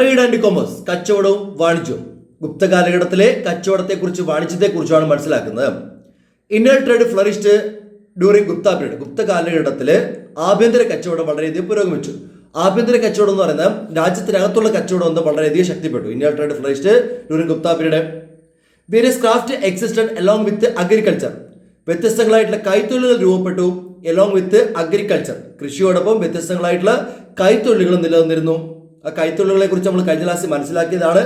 Trade and commerce കച്ചവടവും വാണിജ്യവും. ഗുപ്ത കാലഘട്ടത്തിലെ കച്ചവടത്തെക്കുറിച്ച് വാണിജ്യത്തെക്കുറിച്ചാണ് മനസ്സിലാക്കുന്നത്. Inner trade flourished during Gupta period Gupta കാലഘട്ടത്തിൽ ആഭ്യന്തര കച്ചവടം വളരെയധികം പുരോഗമിച്ചു. ആഭ്യന്തര കച്ചവടം എന്ന് പറയുന്നത് രാജ്യത്തിനകത്തുള്ള കച്ചവടം എന്ന് വളരെയധികം ശക്തിപ്പെട്ടു. Inner trade flourished during Gupta period various craft existed along with agriculture വ്യത്യസ്തങ്ങളായിട്ടുള്ള കൈത്തൊഴിലുകൾ രൂപപ്പെട്ടു എലോങ് വിത്ത് അഗ്രികൾച്ചർ കൃഷിയോടൊപ്പം വ്യത്യസ്തങ്ങളായിട്ടുള്ള കൈത്തൊഴിലുകൾ നിലനിന്നിരുന്നു. ആ കൈത്തൊഴിലുകളെ കുറിച്ച് നമ്മൾ കഴിഞ്ഞ ക്ലാസ്സിൽ മനസ്സിലാക്കിയതാണ്.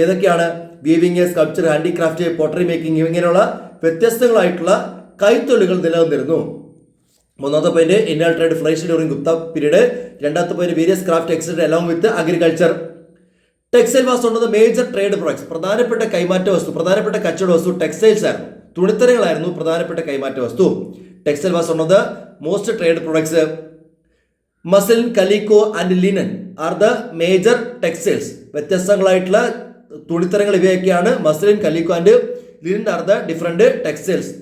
ഏതൊക്കെയാണ്? Weaving sculpture handicraft pottery making ഇങ്ങനെയുള്ള വ്യത്യസ്തങ്ങളായിട്ടുള്ള കൈത്തൊഴിലുകൾ നിലനിന്നിരുന്നു മൂന്നാമത്തെ point Indian trade flourish during Gupta period രണ്ടാമത്തെ point various craft existed along with agriculture textile was ഉള്ളത് മേജർ ട്രേഡ് പ്രൊഡക്ട്സ് പ്രധാനപ്പെട്ട കൈമാറ്റ വസ്തു പ്രധാനപ്പെട്ട കച്ചവട വസ്തു ടെക്സ്റ്റൈൽസ് ആയിരുന്നു. തുണിത്തരങ്ങളായിരുന്നു പ്രധാനപ്പെട്ട കൈമാറ്റ വസ്തു. ടെക്സ്റ്റൈൽ വാസ് ഉള്ളത് most trade products muslin calico and linen are the major textiles വ്യത്യസ്തങ്ങളായിട്ടുള്ള തുണിത്തരങ്ങൾ ഇവയൊക്കെയാണ് muslin calico and linen are the different textiles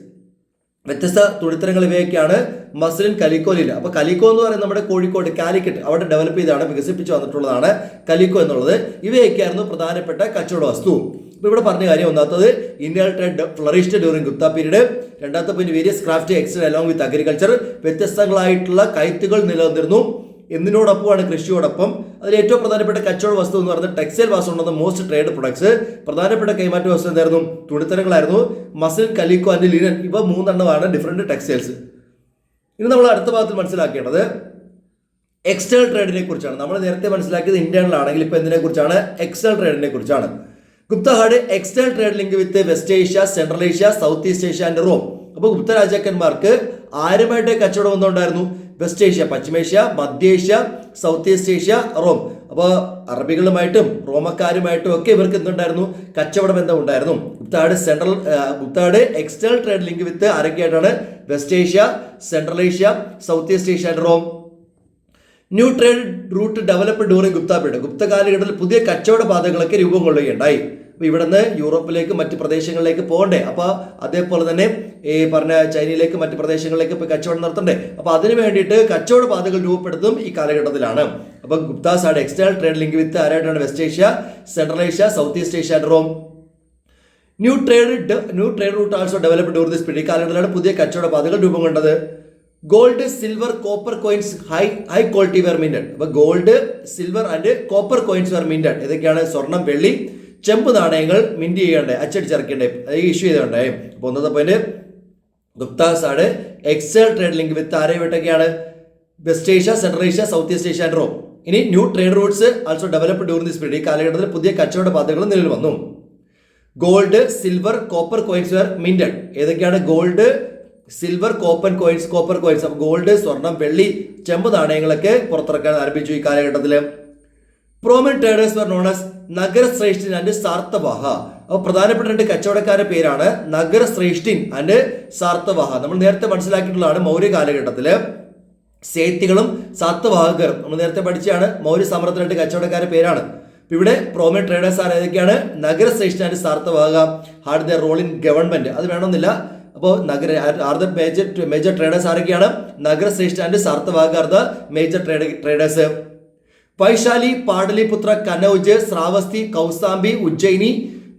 വ്യത്യസ്ത തുണിത്തരങ്ങൾ ഇവയൊക്കെയാണ് മസ്ലിൻ കലിക്കോ ലിനൻ അപ്പോൾ കലിക്കോ എന്ന് പറയുന്നത് നമ്മുടെ കോഴിക്കോട് കാലിക്കറ്റ് അവിടെ ഡെവലപ്പ് ചെയ്താണ് വികസിപ്പിച്ച് വന്നിട്ടുള്ളതാണ് കലിക്കോ എന്നുള്ളത്. ഇവയൊക്കെയായിരുന്നു പ്രധാനപ്പെട്ട കച്ചവട വസ്തു. ഇപ്പൊ ഇവിടെ പറഞ്ഞ കാര്യം ഒന്നാത്തത് Indian trade flourished during Gupta period രണ്ടാമത്തെ point various craft existed along with agriculture വ്യത്യസ്തങ്ങളായിട്ടുള്ള കയറ്റുകൾ നിലനിന്നിരുന്നു. എന്തിനോടൊപ്പമാണ് കൃഷിയോടൊപ്പം. അതിൽ ഏറ്റവും പ്രധാനപ്പെട്ട കച്ചവട വസ്തു എന്ന് പറയുന്നത് ടെക്സ്റ്റൈൽ വാസ് ഉണ്ടെന്ന മോസ്റ്റ് ട്രേഡ് പ്രൊഡക്ട്സ് പ്രധാനപ്പെട്ട കൈമാറ്റ വസ്തു എന്തായിരുന്നു? തുണിത്തരങ്ങളായിരുന്നു. മസിൽ കലിക്കോ ആൻഡ് ലിനൻ ഇവ മൂന്നെണ്ണമാണ് ഡിഫറെന്റ് ടെക്സ്റ്റൈൽസ് ഇനി നമ്മൾ അടുത്ത ഭാഗത്തിൽ മനസ്സിലാക്കേണ്ടത് എക്സ്റ്റേണൽ ട്രേഡിനെ കുറിച്ചാണ്. നമ്മൾ നേരത്തെ മനസ്സിലാക്കിയത് ഇന്റേണൽ ആണെങ്കിൽ ഇപ്പൊ എന്തിനെ കുറിച്ചാണ്? എക്സ്റ്റേണൽ ട്രേഡിനെ കുറിച്ചാണ്. Gupta had external trade link with west Asia central Asia south east Asia and Rome അപ്പോൾ ഗുപ്ത രാജാക്കന്മാർക്ക് ആരുമായിട്ട് കച്ചവടം ഒന്നുണ്ടായിരുന്നു വെസ്റ്റ് ഏഷ്യ പശ്ചിമേഷ്യ മധ്യേഷ്യ സൗത്ത് ഈസ്റ്റ് ഏഷ്യ റോം അപ്പോൾ അറബികളുമായിട്ടും റോമക്കാരുമായിട്ടും ഒക്കെ ഇവർക്ക് എന്തുണ്ടായിരുന്നു? കച്ചവട ബന്ധം ഉണ്ടായിരുന്നു? Gupta had central Gupta had external trade link with ആരൊക്കെയായിട്ടാണ്? West Asia Central Asia South East Asia and Rome new trade route develop during Gupta period Gupta കാലഘട്ടത്തിൽ പുതിയ കച്ചവട പാതകളൊക്കെ രൂപം കൊള്ളുകയുണ്ടായി അപ്പോൾ ഇവിടുന്ന് യൂറോപ്പിലേക്ക് മറ്റ് പ്രദേശങ്ങളിലേക്ക് പോകണ്ടേ? അപ്പോൾ അതേപോലെ തന്നെ ഈ പറഞ്ഞ ചൈനയിലേക്ക് മറ്റ് പ്രദേശങ്ങളിലേക്ക് ഇപ്പോൾ കച്ചവടം നടത്തണ്ടേ? അപ്പോൾ അതിന് വേണ്ടിയിട്ട് കച്ചവട പാതകൾ രൂപപ്പെടുത്തും ഈ കാലഘട്ടത്തിലാണ്. അപ്പോൾ Guptas had external trade link with ആരായിട്ടാണ് West Asia Central Asia South East Asia and Rome. New trade new trade route also develop during this period ഈ കാലഘട്ടത്തിലാണ് പുതിയ കച്ചവട പാതകൾ രൂപം കൊണ്ടത്. Gold silver copper coins high high quality were minted അപ്പൊ gold silver and copper coins were minted ഇതൊക്കെയാണ് സ്വർണം വെള്ളി ചെമ്പ് നാണയങ്ങൾ മിന്റ് ചെയ്യണ്ടേ ഈ ഇഷ്യൂ ചെയ്തോണ്ടേ അപ്പൊ ഒന്നത്തെ പോയിന്റ് ഗുപ്താസ് ആണ്. എക്സൽ ട്രേഡ് ലിങ്ക് വിത്ത് ആരെ വിട്ടൊക്കെയാണ്? West Asia Central Asia South East Asia and Rome ഇനി new trade routes also develop during this period ഈ കാലഘട്ടത്തിൽ പുതിയ കച്ചവട പാതകൾ നിലവിൽ വന്നു. Gold silver copper coins were minted ഏതൊക്കെയാണ്? Gold silver copper coins copper coins അപ്പോൾ ഗോൾഡ് സ്വർണം വെള്ളി ചെമ്പ് നാണയങ്ങളൊക്കെ പുറത്തിറക്കാൻ ആരംഭിച്ചു ഈ കാലഘട്ടത്തിൽ prominent traders were known as നഗരശ്രേഷ്ഠിൻ and Sarthavaha അപ്പോൾ പ്രധാനപ്പെട്ട രണ്ട് കച്ചവടക്കാരുടെ പേരാണ് നഗരശ്രേഷ്ഠിൻ ആൻഡ് സാർത്തവാഹ നമ്മൾ നേരത്തെ മനസ്സിലാക്കിയിട്ടുള്ളതാണ് മൗര്യ കാലഘട്ടത്തിൽ സേത്തികളും സാത്തവാഹകരും നമ്മൾ നേരത്തെ പഠിച്ചാണ് മൗര്യ സമരത്തിൽ രണ്ട് കച്ചവടക്കാരുടെ പേരാണ്. ഇവിടെ പ്രോമൻ ട്രേഡേഴ്സ് ആണ് ഏതൊക്കെയാണ് നഗരശ്രേഷ്ഠൻ and സാർത്തവാഹക had the role in government അത് വേണമെന്നില്ല. അപ്പോൾ നഗര are the major major traders ആരൊക്കെയാണ്? Nagarashreshthi and Sarthavaha are the major trade traders Vaishali Pataliputra Kannauj Shravasti Kaushambi Ujjaini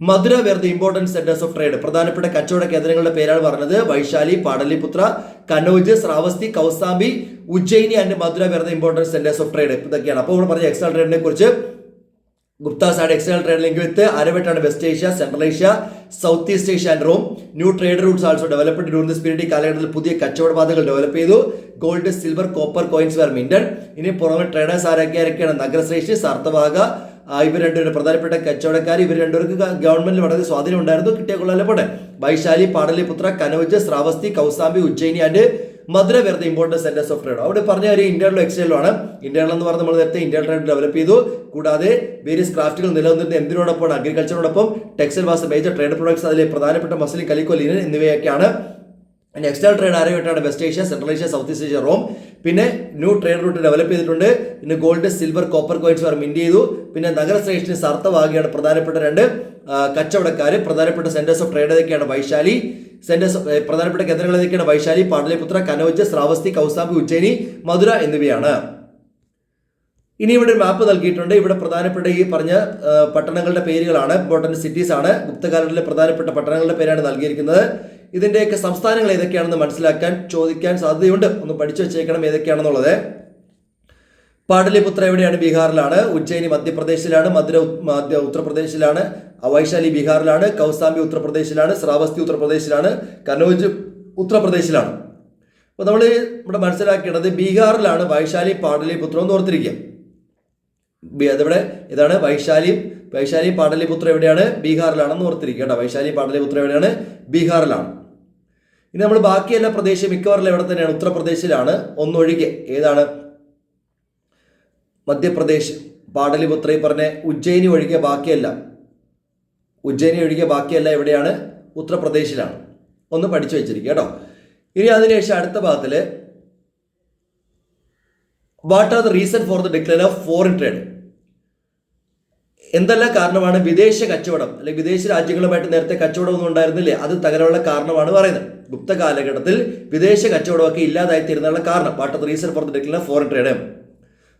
Mathura were the important centres of trade പ്രധാനപ്പെട്ട കച്ചവട കേന്ദ്രങ്ങളുടെ പേരാണ് പറഞ്ഞത്. Vaishali Pataliputra Kannauj Shravasti Kaushambi Ujjaini and Mathura were the important centres of trade ഇതൊക്കെയാണ്. അപ്പോൾ നമ്മൾ പറഞ്ഞ extra ട്രേഡിനെ കുറിച്ച് Guptas had external trade link with ആരവട്ടാണ് West Asia Central Asia South East Asia and Rome new trade routes also developed during this period കാലഘട്ടത്തിൽ പുതിയ കച്ചവട പാതകൾ ഡെവലപ്പ് ചെയ്തു. Gold silver copper coins were minted ഇനി പുറമെ traders ആരൊക്കെ ആരൊക്കെയാണ് നഗരശ്രേഷ്ഠി സാർത്ഥവാഹ ഇവർ രണ്ടുപേരും പ്രധാനപ്പെട്ട കച്ചവടക്കാർ. ഇവർ രണ്ടുപേർക്ക് ഗവൺമെന്റിൽ വളരെ സ്വാധീനം ഉണ്ടായിരുന്നു കിട്ടിയ കൊള്ളാലെ പോട്ടെ? വൈശാലി പാടലിപുത്ര കനോജ് ശ്രാവസ്തി കൗസാമ്പി ഉജ്ജയിനി ആൻഡ് മധുര വെറുതെ ഇമ്പോർട്ടന്റ് സെന്റേഴ്സ് ഓഫ് ട്രേഡ് അവിടെ പറഞ്ഞ ഒരു ഇന്റേണലും എക്സ്റ്റേണലും ആണ് ഇന്റേണൽ എന്ന് പറഞ്ഞാൽ നമ്മൾ നേരത്തെ ഇന്റേണൽ ട്രേഡ് ഡെവലപ്പ് ചെയ്തു. കൂടാതെ വേരിയസ് ക്രാഫ്റ്റുകൾ നിലനിന്നിരുന്ന എന്തിനോടൊപ്പം? അഗ്രികൾച്ചറോടൊപ്പം textile was major trade products അതിലെ പ്രധാനപ്പെട്ട മസിലി കലിക്കോ ലിനൻ എന്നിവയൊക്കെയാണ്. പിന്നെ external trade ആരെയായിട്ടാണ് West Asia Central Asia South East Asia Rome പിന്നെ ന്യൂ ട്രേഡ് റൂട്ട് ഡെവലപ്പ് ചെയ്തിട്ടുണ്ട്. പിന്നെ ഗോൾഡ് സിൽവർ കോപ്പർ കോയിൻസ് വരെ മിന്റ് ചെയ്തു. പിന്നെ നഗരശ്രേഷ്ഠന് സർത്തവാകിയാണ് പ്രധാനപ്പെട്ട രണ്ട് കച്ചവടക്കാർ പ്രധാനപ്പെട്ട സെന്റേഴ്സ് ഓഫ് ട്രേഡ് ഏതൊക്കെയാണ്? വൈശാലി. സെന്റേഴ്സ് പ്രധാനപ്പെട്ട കേന്ദ്രങ്ങൾ ഏതൊക്കെയാണ്? വൈശാലി പാടലിപുത്ര കനോജ് ശ്രാവസ്തി കൗസാബി ഉജ്ജയിനി മധുര എന്നിവയാണ്. ഇനി ഇവിടെ ഒരു മാപ്പ് നൽകിയിട്ടുണ്ട്. ഇവിടെ പ്രധാനപ്പെട്ട ഈ പറഞ്ഞ പട്ടണങ്ങളുടെ പേരുകളാണ്. ഇമ്പോർട്ടന്റ് സിറ്റീസ് ആണ്. ഗുപ്തകാലത്തിലെ പ്രധാനപ്പെട്ട പട്ടണങ്ങളുടെ പേരാണ് നൽകിയിരിക്കുന്നത്. ഇതിന്റെയൊക്കെ സംസ്ഥാനങ്ങൾ ഏതൊക്കെയാണെന്ന് മനസ്സിലാക്കാൻ ചോദിക്കാൻ സാധ്യതയുണ്ട്. ഒന്ന് പഠിച്ചു വെച്ചേക്കണം ഏതൊക്കെയാണെന്നുള്ളത്. പാടലിപുത്ര എവിടെയാണ്? ബീഹാറിലാണ്. ഉജ്ജയിനി മധ്യപ്രദേശിലാണ്. മധുര മധ്യ ഉത്തർപ്രദേശിലാണ്. വൈശാലി ബീഹാറിലാണ്. കൗസാംബി ഉത്തർപ്രദേശിലാണ്. ശ്രാവസ്തി ഉത്തർപ്രദേശിലാണ്. കനോജ് ഉത്തർപ്രദേശിലാണ്. അപ്പോൾ നമ്മൾ ഇവിടെ മനസ്സിലാക്കേണ്ടത് ബീഹാറിലാണ് വൈശാലി പാടലിപുത്രം എന്ന് ഓർത്തിരിക്കുക. അതിവിടെ ഇതാണ് വൈശാലി വൈശാലി പാടലിപുത്ര എവിടെയാണ്? ബീഹാറിലാണെന്ന് ഓർത്തിരിക്കുക കേട്ടോ. വൈശാലി പാടലിപുത്ര എവിടെയാണ്? ബീഹാറിലാണ്. ഇനി നമ്മൾ ബാക്കി എല്ലാ പ്രദേശം മിക്കവാറും എവിടെ തന്നെയാണ്? ഉത്തർപ്രദേശിലാണ്. ഒന്നൊഴികെ ഏതാണ്? മധ്യപ്രദേശ്. പാടലിപുത്ര ഈ പറഞ്ഞ ഉജ്ജയിനി ഒഴികെ ബാക്കിയെല്ലാം. ഉജ്ജയിനി ഒഴികെ ബാക്കിയെല്ലാം എവിടെയാണ്? ഉത്തർപ്രദേശിലാണ്. ഒന്ന് പഠിച്ചു വെച്ചിരിക്കുക കേട്ടോ. ഇനി അതിനുശേഷം അടുത്ത ഭാഗത്തിൽ what are the reason for the decline of foreign trade എന്തെല്ലാം കാരണമാണ് വിദേശ കച്ചവടം? അല്ലെങ്കിൽ വിദേശ രാജ്യങ്ങളുമായിട്ട് നേരത്തെ കച്ചവടം ഒന്നും ഉണ്ടായിരുന്നില്ലേ? അത് തകരാനുള്ള കാരണമാണ് പറയുന്നത്. ഗുപ്ത കാലഘട്ടത്തിൽ വിദേശ കച്ചവടമൊക്കെ ഇല്ലാതായി തീരുന്നുള്ള കാരണം. Part of reason decline foreign trade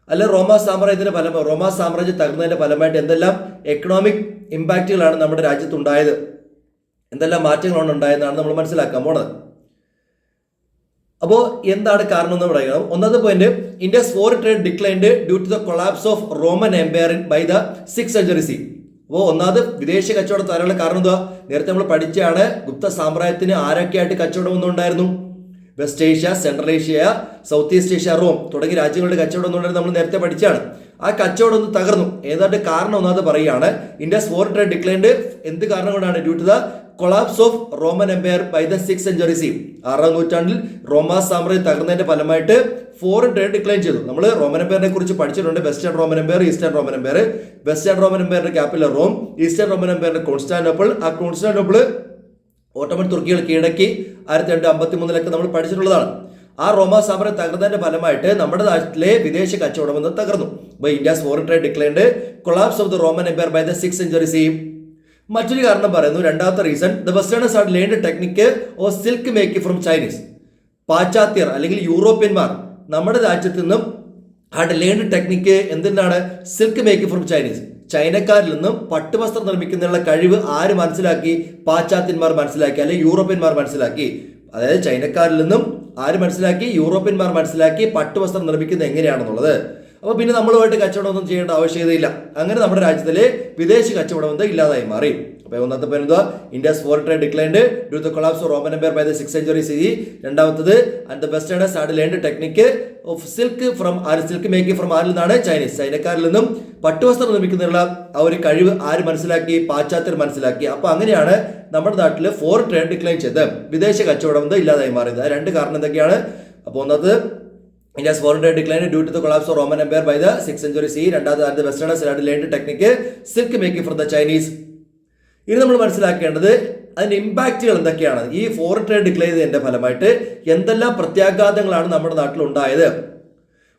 അല്ല റോമാ സാമ്രാജ്യത്തിന്റെ ഫലം റോമാ സാമ്രാജ്യം തകർന്നതിന്റെ ഫലമായിട്ട് എന്തെല്ലാം എക്കണോമിക് ഇമ്പാക്റ്റുകളാണ് നമ്മുടെ രാജ്യത്തുണ്ടായത്? എന്തെല്ലാം മാറ്റങ്ങളാണ് ഉണ്ടായതെന്നാണ് നമ്മൾ മനസ്സിലാക്കാൻ പോണത്. അപ്പോൾ എന്താണ് കാരണം എന്ന് പറയുന്നത് ഒന്നാമത്തെ point India's foreign trade declined due to the collapse of Roman Empire by the six century C അപ്പോൾ ഒന്നാമത് വിദേശ കച്ചവടം തരാനുള്ള കാരണം എന്താ? നേരത്തെ നമ്മൾ പഠിച്ചാണ് ഗുപ്ത സാമ്രാജ്യത്തിന് ആരൊക്കെയായിട്ട് കച്ചവടം ഒന്നും ഉണ്ടായിരുന്നു West Asia Central Asia South East Asia Rome തുടങ്ങിയ രാജ്യങ്ങളുടെ കച്ചവടം ഒന്നും നമ്മൾ നേരത്തെ പഠിച്ചാണ് ആ കച്ചവടം ഒന്ന് തകർന്നു. ഏതാണ്ട് കാരണം ഒന്നാമത് പറയുകയാണ് ഇന്ത്യസ് ഫോർ ട്രേഡ് ഡിക്ലൈൻഡ് എന്ത് കാരണം കൊണ്ടാണ്? Due to the collapse of Roman Empire by the six century C ആറാം നൂറ്റാണ്ടിൽ റോമാ സാമ്രാജ്യം തകർന്നതിന്റെ ഫലമായിട്ട് ഫോറിൻ ട്രേഡ് ഡിക്ലൈൻ ചെയ്തു. നമ്മൾ റോമൻ എംപയറിനെ കുറിച്ച് പഠിച്ചിട്ടുണ്ട്. Western Roman Empire Eastern Roman Empire Western Roman എംപയറിന്റെ capital Rome. Eastern Roman എംപയറിന്റെ കോൺസ്റ്റാന്റോപ്പിൾ ആ കോൺസ്റ്റാന്റോപ്പിൾ ഓട്ടോമൻ തുർക്കികൾ കീഴടക്കി ആയിരത്തി രണ്ട് അമ്പത്തി മൂന്നിലൊക്കെ നമ്മൾ പഠിച്ചിട്ടുള്ളതാണ്. ആ റോമാ സാമ്രാജ്യം തകർന്നതിന്റെ ഫലമായിട്ട് നമ്മുടെ നാട്ടിലെ വിദേശ കച്ചവടം എന്ന് തകർന്നു. By India's foreign trade declined collapse of the Roman empire by the six century മറ്റൊരു കാരണം പറയുന്നു. രണ്ടാമത്തെ reason the westerners are learned technique of silk make from Chinese പാശ്ചാത്യർ അല്ലെങ്കിൽ യൂറോപ്യന്മാർ നമ്മുടെ രാജ്യത്തു നിന്നും ഹാഡ് ലേൺഡ് ടെക്നിക്ക് എന്തിനാണ്? സിൽക്ക് മേക്ക് ഫ്രം ചൈനീസ് ചൈനക്കാരിൽ നിന്നും പട്ടുവസ്ത്രം നിർമ്മിക്കുന്നതിനുള്ള കഴിവ് ആര് മനസ്സിലാക്കി? പാശ്ചാത്യന്മാർ മനസ്സിലാക്കി അല്ലെങ്കിൽ യൂറോപ്യന്മാർ മനസ്സിലാക്കി. അതായത് ചൈനക്കാരിൽ നിന്നും ആര് മനസ്സിലാക്കി? യൂറോപ്യന്മാർ മനസ്സിലാക്കി പട്ടുവസ്ത്രം നിർമ്മിക്കുന്നത് എങ്ങനെയാണെന്നുള്ളത്. അപ്പോൾ പിന്നെ നമ്മളുമായിട്ട് കച്ചവടമൊന്നും ചെയ്യേണ്ട ആവശ്യകതയില്ല. അങ്ങനെ നമ്മുടെ രാജ്യത്തിലെ വിദേശ കച്ചവടം എന്താ ഇല്ലാതായി മാറി. അപ്പോൾ ഒന്നാമത്തെ പേര് എന്താ? India's for trade declined due the collapse Roman empire by the six century C രണ്ടാമത്തത് ആൻഡ് ദ ആണ്. Sad learned technique of silk from R silk making from ആരിൽ നിന്നാണ് ചൈനീസ് ചൈനക്കാരിൽ നിന്നും പട്ടുവസ്ത്രം നിർമ്മിക്കുന്നതിനുള്ള ആ ഒരു കഴിവ് ആര് മനസ്സിലാക്കി? പാശ്ചാത്യർ മനസ്സിലാക്കി. അപ്പോൾ അങ്ങനെയാണ് നമ്മുടെ നാട്ടിൽ ഫോർ ട്രേഡ് ഡിക്ലൈൻ ചെയ്ത്. വിദേശ കച്ചവടം ഇല്ലാതായി മാറിയത്? രണ്ട് കാരണം എന്തൊക്കെയാണ്? അപ്പോൾ ഒന്നത് India's for trade decline due to the collapse of Roman empire by the six century C രണ്ടാമത് and westerners had learned technique silk making for the Chinese ഇനി നമ്മൾ മനസ്സിലാക്കേണ്ടത് അതിന്റെ ഇമ്പാക്റ്റുകൾ എന്തൊക്കെയാണ്? ഈ ഫോറിൻ ട്രേഡ് ഡിക്ലെയർ ചെയ്തതിന്റെ ഫലമായിട്ട് എന്തെല്ലാം പ്രത്യാഘാതങ്ങളാണ് നമ്മുടെ നാട്ടിൽ ഉണ്ടായത്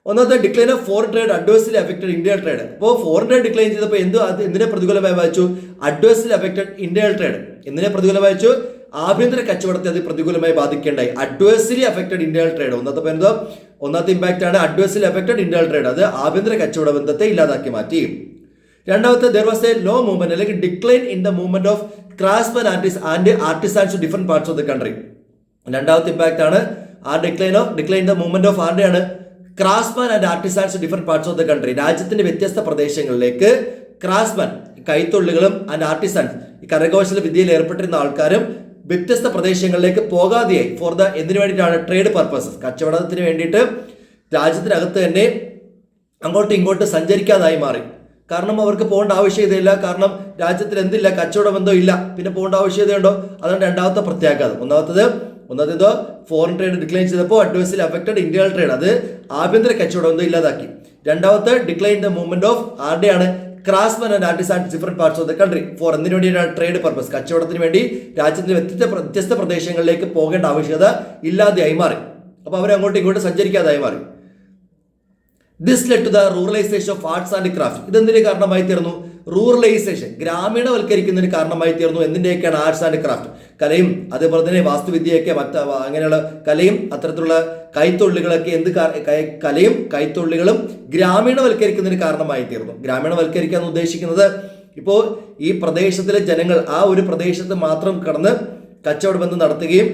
ഒന്നാമത്തെ decline of foreign trade adversely affected Indian trade അപ്പോൾ ഫോറിൻ ട്രേഡ് ഡിക്ലൈൻ ചെയ്തപ്പോൾ എന്ത് അത് എന്തിനെ പ്രതികൂലമായി വായിച്ചു അഡ്വേഴ്സിലി അഫക്റ്റഡ് ഇന്ത്യൻ ട്രേഡ് എന്തിനെ പ്രതികൂലമായി വായിച്ചു ആഭ്യന്തര കച്ചവടത്തെ അത് പ്രതികൂലമായി ബാധിക്കേണ്ടായി. അഡ്വേഴ്സിലി അഫക്റ്റഡ് ഇന്ത്യൻ ട്രേഡ് ഒന്നാമത്തെ എന്തോ ഒന്നാമത്തെ ഇമ്പാക്റ്റ് ആണ് അഡ്വേഴ്സിൽ എഫക്റ്റഡ് ഇന്ത്യൻ ട്രേഡ് അത് ആഭ്യന്തര കച്ചവട ബന്ധത്തെ ഇല്ലാതാക്കി മാറ്റി. രണ്ടാമത്തെ there was a low movement അല്ലെങ്കിൽ decline in the movement of craftsman artist and artisans different parts of the country രണ്ടാമത്തെ ഇമ്പാക്റ്റ് ആണ് ആ decline of decline the movement of ആരുടെയാണ്? Craftsman and artisans different parts of the country രാജ്യത്തിന്റെ വ്യത്യസ്ത പ്രദേശങ്ങളിലേക്ക് craftsman കൈത്തൊഴിലുകളും and artisans ഈ കരകൗശല വിദ്യയിൽ ഏർപ്പെട്ടിരുന്ന ആൾക്കാരും വ്യത്യസ്ത പ്രദേശങ്ങളിലേക്ക് പോകാതെയായി. ഫോർ ദ എന്തിനു വേണ്ടിയിട്ടാണ്? ട്രേഡ് പർപ്പസസ് കച്ചവടത്തിന് വേണ്ടിയിട്ട് രാജ്യത്തിനകത്ത് തന്നെ അങ്ങോട്ടും ഇങ്ങോട്ടും സഞ്ചരിക്കാതായി മാറി. കാരണം അവർക്ക് പോകേണ്ട ആവശ്യകതയില്ല കാരണം രാജ്യത്തിൽ എന്തില്ല? കച്ചവട ബന്ധം ഇല്ല. പിന്നെ പോകേണ്ട ആവശ്യകതയുണ്ടോ അതാണ് രണ്ടാമത്തെ പ്രത്യാഘാതം. ഒന്നാമത്തത് ഒന്നാമത്തേതോ ഫോറിൻ ട്രേഡ് ഡിക്ലൈൻ ചെയ്തപ്പോൾ അഡ്വൈസിൽ അഫക്റ്റഡ് ഇന്ത്യൻ ട്രേഡ് അത് ആഭ്യന്തര കച്ചവടം ഇല്ലാതാക്കി. രണ്ടാമത്തെ decline the movement of ആരുടെയാണ് craftsman and artist and different parts of the country for എന്തിനു വേണ്ടിയാണ് ട്രേഡ് പർപ്പസ് കച്ചവടത്തിന് വേണ്ടി രാജ്യത്തിന്റെ വ്യത്യസ്ത വ്യത്യസ്ത പ്രദേശങ്ങളിലേക്ക് പോകേണ്ട ആവശ്യകത ഇല്ലാതെയായി മാറി അപ്പോൾ അവർ അങ്ങോട്ടും ഇങ്ങോട്ടും സഞ്ചരിക്കാതായി മാറി this led to the ruralisation of arts and craft ഇതെന്തിന് കാരണമായി തീർന്നു? റൂറലൈസേഷൻ ഗ്രാമീണവൽക്കരിക്കുന്നതിന് കാരണമായി തീർന്നു. എന്തിന്റെയൊക്കെയാണ് ആർട്സ് ആൻഡ് ക്രാഫ്റ്റ് കലയും അതേപോലെ തന്നെ വാസ്തുവിദ്യയൊക്കെ മറ്റ് അങ്ങനെയുള്ള കലയും അത്തരത്തിലുള്ള കൈത്തൊഴിലുകളൊക്കെ എന്ത് കലയും കൈത്തൊഴിലുകളും ഗ്രാമീണവൽക്കരിക്കുന്നതിന് കാരണമായി തീർന്നു. ഗ്രാമീണവൽക്കരിക്കുക എന്ന് ഉദ്ദേശിക്കുന്നത് ഇപ്പോൾ ഈ പ്രദേശത്തിലെ ജനങ്ങൾ ആ ഒരു പ്രദേശത്ത് മാത്രം കടന്ന് കച്ചവട ബന്ധം നടത്തുകയും